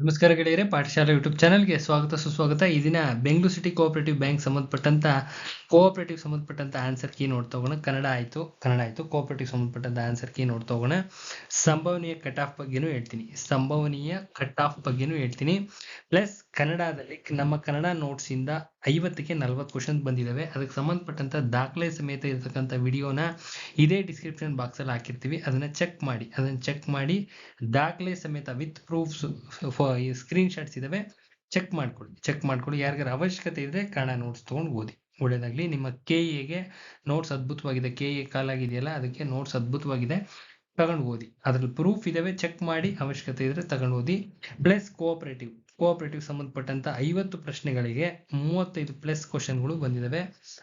ನಮಸ್ಕಾರ ಗೆಳೆಯರೆ, ಪಾಠಶಾಲೆ ಯೂಟ್ಯೂಬ್ ಚಾನಲ್ಗೆ ಸ್ವಾಗತ, ಸುಸ್ವಾಗತ. ಈ ದಿನ ಬೆಂಗಳೂರು ಸಿಟಿ ಕೋಆಪರೇಟಿವ್ ಬ್ಯಾಂಕ್ ಸಂಬಂಧಪಟ್ಟಂತ ಕೋಆಪರೇಟಿವ್ ಸಂಬಂಧಪಟ್ಟಂತ ಆನ್ಸರ್ ಕೀ ನೋಡ್ತಾ ಹೋಗೋಣ ಕನ್ನಡ ಆಯ್ತು ಕನ್ನಡ ಆಯ್ತು ಕೋಆಪರೇಟಿವ್ ಸಂಬಂಧಪಟ್ಟಂತ ಆನ್ಸರ್ ಕೀ ನೋಡ್ತಾ ಹೋಗೋಣ ಸಂಭವನೀಯ ಕಟ್ ಆಫ್ ಬಗ್ಗೆನೂ ಹೇಳ್ತೀನಿ. ಸಂಭವನೀಯ ಕಟ್ ಆಫ್ ಬಗ್ಗೆನೂ ಹೇಳ್ತೀನಿ. ಪ್ಲಸ್ ಕನ್ನಡದಲ್ಲಿ ನಮ್ಮ ಕನ್ನಡ ನೋಟ್ಸ್ ಇಂದ ಐವತ್ತಕ್ಕೆ ನಲ್ವತ್ತು ಕ್ವಶನ್ ಬಂದಿದ್ದಾವೆ ಅದಕ್ಕೆ ಸಂಬಂಧಪಟ್ಟಂತ ದಾಖಲೆ ಸಮೇತ ಇರತಕ್ಕಂಥ ವಿಡಿಯೋನ ಇದೇ ಡಿಸ್ಕ್ರಿಪ್ಷನ್ ಬಾಕ್ಸ್ ಅಲ್ಲಿ ಹಾಕಿರ್ತೀವಿ. ಅದನ್ನ ಚೆಕ್ ಮಾಡಿ. ಅದನ್ನ ಚೆಕ್ ಮಾಡಿ. ದಾಖಲೆ ಸಮೇತ ವಿತ್ ಪ್ರೂಫ್ಸ್ ಸ್ಕ್ರೀನ್ ಶಾಟ್ಸ್ ಇದ್ದಾವೆ ಚೆಕ್ ಮಾಡ್ಕೊಳ್ಳಿ. ಚೆಕ್ ಮಾಡ್ಕೊಳ್ಳಿ. ಯಾರಿಗಾರ ಅವಶ್ಯಕತೆ ಇದ್ರೆ ಕನ್ನಡ ನೋಟ್ಸ್ ತೊಗೊಂಡು ಓದಿ. ಒಳ್ಳೇದಾಗ್ಲಿ. ನಿಮ್ಮ ಕೆ ಎಗೆ ನೋಟ್ಸ್ ಅದ್ಭುತವಾಗಿದೆ. ಕೆ ಎ ಕಾಲಾಗಿದೆಯಲ್ಲ, ಅದಕ್ಕೆ ನೋಟ್ಸ್ ಅದ್ಭುತವಾಗಿದೆ. ತಗೊಂಡು ಓದಿ. ಅದ್ರಲ್ಲಿ ಪ್ರೂಫ್ ಇದಾವೆ. ಚೆಕ್ ಮಾಡಿ. ಅವಶ್ಯಕತೆ ಇದ್ರೆ ತಗೊಂಡು ಓದಿ. ಪ್ಲಸ್ ಕೋಆಪರೇಟಿವ್ ಕೋಆಪರೇಟಿವ್ ಸಂಬಂಧಪಟ್ಟಂತ ಐವತ್ತು ಪ್ರಶ್ನೆಗಳಿಗೆ ಮೂವತ್ತೈದು ಪ್ಲಸ್ ಕ್ವಶನ್ಗಳು ಬಂದಿದ್ದಾವೆ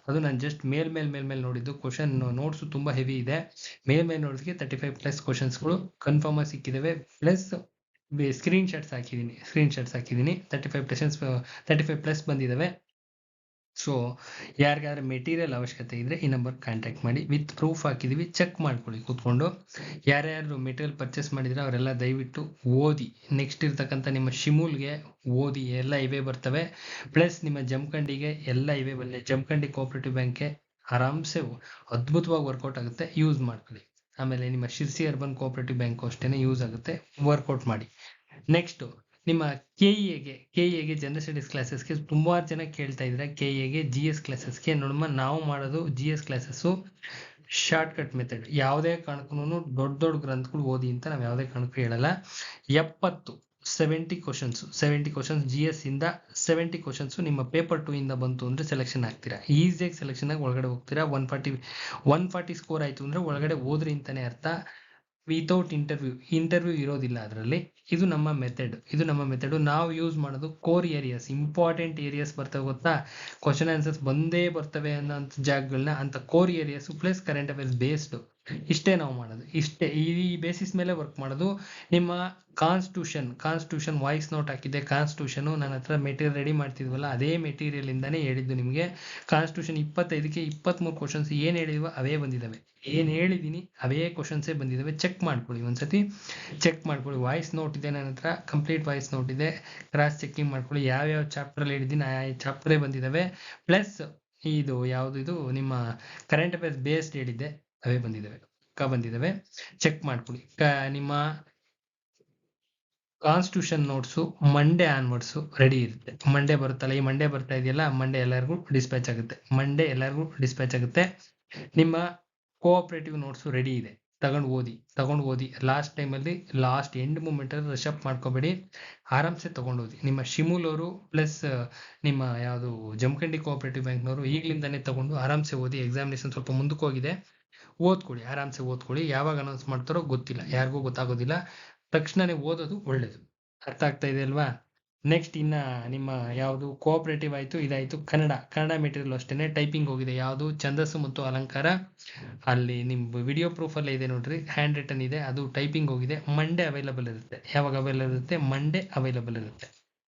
ಅದು ನಾನು ಜಸ್ಟ್ ಮೇಲ್ ಮೇಲ್ ಮೇಲ್, ಮೇಲೆ ನೋಡಿದ್ದು. ಕ್ವಶನ್ ನೋಟ್ಸ್ ತುಂಬಾ ಹೆವಿ ಇದೆ. ಮೇಲ್ ಮೇಲ್ ನೋಡಿದಕ್ಕೆ ತರ್ಟಿ ಫೈವ್ ಪ್ಲಸ್ ಕ್ವಶನ್ಸ್ಗಳು ಕನ್ಫರ್ಮ್ ಆಗಿ ಸಿಕ್ಕಿದಾವೆ. ಪ್ಲಸ್ ಸ್ಕ್ರೀನ್ ಶಾಟ್ಸ್ ಹಾಕಿದ್ದೀನಿ ಸ್ಕ್ರೀನ್ ಶಾಟ್ಸ್ ಹಾಕಿದ್ದೀನಿ thirty five plus thirty five plus ಬಂದಿದ್ದಾವೆ ಸೊ ಯಾರಿಗಾದ್ರೆ ಮೆಟೀರಿಯಲ್ ಅವಶ್ಯಕತೆ ಇದ್ರೆ ಈ ನಂಬರ್ ಕಾಂಟ್ಯಾಕ್ಟ್ ಮಾಡಿ ವಿತ್ ಪ್ರೂಫ್ ಹಾಕಿದೀವಿ ಚೆಕ್ ಮಾಡ್ಕೊಳ್ಳಿ, ಕೂತ್ಕೊಂಡು. ಯಾರ್ಯಾರು ಮೆಟೀರಿಯಲ್ ಪರ್ಚೇಸ್ ಮಾಡಿದ್ರೆ ಅವರೆಲ್ಲ ದಯವಿಟ್ಟು ಓದಿ. ನೆಕ್ಸ್ಟ್ ಇರ್ತಕ್ಕಂಥ ನಿಮ್ಮ ಶಿಮೂಲ್ಗೆ ಓದಿ, ಎಲ್ಲ ಇವೇ ಬರ್ತವೆ. ಪ್ಲಸ್ ನಿಮ್ಮ ಜಮಖಂಡಿಗೆ ಎಲ್ಲ ಇವೇ ಬಂದಿದೆ ಜಮಖಂಡಿ ಕೋಆಪರೇಟಿವ್ ಬ್ಯಾಂಕ್ಗೆ ಆರಾಮ್ಸೆ ಅದ್ಭುತವಾಗಿ ವರ್ಕೌಟ್ ಆಗುತ್ತೆ. ಯೂಸ್ ಮಾಡ್ಕೊಳ್ಳಿ. ಆಮೇಲೆ ನಿಮ್ಮ ಶಿರ್ಸಿ ಅರ್ಬನ್ ಕೋಆಪರೇಟಿವ್ ಬ್ಯಾಂಕ್ ಅಷ್ಟೇನೆ ಯೂಸ್ ಆಗುತ್ತೆ. ವರ್ಕೌಟ್ ಮಾಡಿ. ನೆಕ್ಸ್ಟ್ ನಿಮ್ಮ ಕೆ ಎಗೆ ಕೆ ಎಗೆ ಜನರಲ್ ಸ್ಟಡೀಸ್ ಕ್ಲಾಸಸ್ಗೆ ತುಂಬಾ ಜನ ಕೇಳ್ತಾ ಇದ್ರೆ ಕೆ ಎಗೆ ಜಿ ಎಸ್ ಕ್ಲಾಸಸ್ಗೆ ನೋಡಮ್ಮ, ನಾವು ಮಾಡೋದು G S classes shortcut method ಯಾವುದೇ ಕಾರಣಕ್ಕೂ ದೊಡ್ಡ ದೊಡ್ಡ ಗ್ರಂಥಗಳು ಓದಿ ಅಂತ ನಾವು ಯಾವುದೇ ಕಾರಣಕ್ಕೂ ಹೇಳಲ್ಲ. ಎಪ್ಪತ್ತು seventy questions seventy questions G S ಇಂದ ಸೆವೆಂಟಿ ಕ್ವಶನ್ಸ್ ನಿಮ್ಮ ಪೇಪರ್ ಟೂ ಇಂದ ಬಂತು ಅಂದ್ರೆ ಸೆಲೆಕ್ಷನ್ ಆಗ್ತೀರಾ. ಈಸಿಯಾಗಿ ಸೆಲೆಕ್ಷನ್ ಆಗಿ ಒಳಗಡೆ ಹೋಗ್ತೀರಾ. One forty one forty score ಆಯ್ತು ಅಂದ್ರೆ ಒಳಗಡೆ ಹೋದ್ರಿ ಅಂತಲೇ ಅರ್ಥ. ವಿತೌಟ್ ಇಂಟರ್ವ್ಯೂ ಇಂಟರ್ವ್ಯೂ ಇರೋದಿಲ್ಲ ಅದರಲ್ಲಿ. ಇದು ನಮ್ಮ ಮೆಥಡ್ ಇದು ನಮ್ಮ ಮೆಥಡ್ ನಾವು ಯೂಸ್ ಮಾಡೋದು ಕೋರ್ ಏರಿಯಾಸ್ ಇಂಪಾರ್ಟೆಂಟ್ ಏರಿಯಾಸ್ ಬರ್ತವೆ ಗೊತ್ತಾ? ಕ್ವಶನ್ ಆನ್ಸರ್ಸ್ ಬಂದೇ ಬರ್ತವೆ ಅನ್ನೋ ಜಾಗಗಳನ್ನ ಅಂತ core areas plus current affairs based ಇಷ್ಟೇ ನಾವು ಮಾಡೋದು. ಇಷ್ಟೇ. ಈ ಬೇಸಿಸ್ ಮೇಲೆ ವರ್ಕ್ ಮಾಡೋದು. ನಿಮ್ಮ ಕಾನ್ಸ್ಟಿಟ್ಯೂಷನ್ ಕಾನ್ಸ್ಟಿಟ್ಯೂಷನ್ ವಾಯ್ಸ್ ನೋಟ್ ಹಾಕಿದ್ದೆ. ಕಾನ್ಸ್ಟಿಟ್ಯೂಷನ್ ನನ್ನ ಹತ್ರ ಮೆಟೀರಿಯಲ್ ರೆಡಿ ಮಾಡ್ತಿದ್ವಲ್ಲ, ಅದೇ ಮೆಟೀರಿಯಲ್ ಇಂದಾನೇ ಹೇಳಿದ್ದು ನಿಮಗೆ. ಕಾನ್ಸ್ಟಿಟ್ಯೂಷನ್ ಇಪ್ಪತ್ತೈದಕ್ಕೆ ಇಪ್ಪತ್ತ್ಮೂರು ಕ್ವಶನ್ಸ್ ಏನ್ ಹೇಳಿದ್ವೋ ಅವೇ ಬಂದಿದ್ದಾವೆ ಏನ್ ಹೇಳಿದೀನಿ ಅವೇ ಕ್ವಶನ್ಸೇ ಬಂದಿದ್ದಾವೆ ಚೆಕ್ ಮಾಡ್ಕೊಳ್ಳಿ ಒಂದ್ಸತಿ. ಚೆಕ್ ಮಾಡ್ಕೊಳ್ಳಿ. ವಾಯ್ಸ್ ನೋಟ್ ಇದೆ ನನ್ನ ಹತ್ರ. ಕಂಪ್ಲೀಟ್ ವಾಯ್ಸ್ ನೋಟ್ ಇದೆ. ಕ್ರಾಸ್ ಚೆಕಿಂಗ್ ಮಾಡ್ಕೊಳ್ಳಿ. ಯಾವ್ಯಾವ ಚಾಪ್ಟರ್ ಅಲ್ಲಿ ಹೇಳಿದ್ದೀನಿ, ಆ ಚಾಪ್ಟ್ರೇ ಬಂದಿದ್ದಾವೆ ಪ್ಲಸ್ ಇದು ಯಾವುದು ಇದು? ನಿಮ್ಮ ಕರೆಂಟ್ ಅಫೇರ್ಸ್ ಬೇಸ್ಡ್ ಹೇಳಿದ್ದೆ. ಅವೇ ಬಂದಿದ್ದಾವೆ, ಕ ಬಂದಿದ್ದಾವೆ. ಚೆಕ್ ಮಾಡ್ಕೊಳ್ಳಿ. ಕ, ನಿಮ್ಮ constitution notes Monday onwards ready ಇರುತ್ತೆ. ಮಂಡೇ ಬರುತ್ತಲ್ಲ, ಈ ಮಂಡೇ ಬರ್ತಾ ಇದೆಯಲ್ಲ ಮಂಡೇ ಎಲ್ಲರಿಗೂ ಡಿಸ್ಪ್ಯಾಚ್ ಆಗುತ್ತೆ. ಮಂಡೇ ಎಲ್ಲರಿಗೂ ಡಿಸ್ಪ್ಯಾಚ್ ಆಗುತ್ತೆ. ನಿಮ್ಮ ಕೋಆಪರೇಟಿವ್ ನೋಟ್ಸು ರೆಡಿ ಇದೆ. ತಗೊಂಡು ಓದಿ ತಗೊಂಡು ಓದಿ. ಲಾಸ್ಟ್ ಟೈಮಲ್ಲಿ ಲಾಸ್ಟ್ ಎಂಡ್ ಮೂಮೆಂಟ್ ಅಲ್ಲಿ ರಶ್ ಅಪ್ ಮಾಡ್ಕೋಬೇಡಿ. ಆರಾಮ್ಸೆ ತಗೊಂಡು ಓದಿ. ನಿಮ್ಮ ಶಿಮೂಲ್ ಅವರು ಪ್ಲಸ್ ನಿಮ್ಮ ಯಾವುದು ಜಮಖಂಡಿ ಕೋಆಪರೇಟಿವ್ ಬ್ಯಾಂಕ್ನವರು ಈಗಲಿಂದಾನೇ ತಗೊಂಡು ಆರಾಮ್ಸೆ ಓದಿ ಎಕ್ಸಾಮಿನೇಷನ್ ಸ್ವಲ್ಪ ಮುಂದಕ್ಕೆ ಹೋಗಿದೆ. ಓದ್ಕೊಳ್ಳಿ, ಆರಾಮ್ಸೆ ಓದ್ಕೊಳ್ಳಿ, ಯಾವಾಗ ಅನೌನ್ಸ್ ಮಾಡ್ತಾರೋ ಗೊತ್ತಿಲ್ಲ, ಯಾರಿಗೂ ಗೊತ್ತಾಗೋದಿಲ್ಲ. ತಕ್ಷಣನೇ ಓದೋದು ಒಳ್ಳೇದು. ಅರ್ಥ ಆಗ್ತಾ ಇದೆ ಅಲ್ವಾ? ನೆಕ್ಸ್ಟ್ ಇನ್ನ ನಿಮ್ಮ ಯಾವುದು ಕೋಆಪರೇಟಿವ್ ಆಯ್ತು, ಇದಾಯ್ತು. ಕನ್ನಡ ಕನ್ನಡ ಮೆಟೀರಿಯಲ್ ಅಷ್ಟೇನೆ. ಟೈಪಿಂಗ್ ಹೋಗಿದೆ. ಯಾವುದು? ಛಂದಸ್ಸು ಮತ್ತು ಅಲಂಕಾರ. ಅಲ್ಲಿ ನಿಮ್ ವಿಡಿಯೋ ಪ್ರೂಫ್ ಅಲ್ಲೇ ಇದೆ ನೋಡ್ರಿ. ಹ್ಯಾಂಡ್ ರಿಟನ್ ಇದೆ. ಅದು ಟೈಪಿಂಗ್ ಹೋಗಿದೆ. ಮಂಡೇ ಅವೈಲಬಲ್ ಇರುತ್ತೆ. ಯಾವಾಗ ಅವೈಲಬಲ್ ಇರುತ್ತೆ? ಮಂಡೇ ಅವೈಲಬಲ್ ಇರುತ್ತೆ.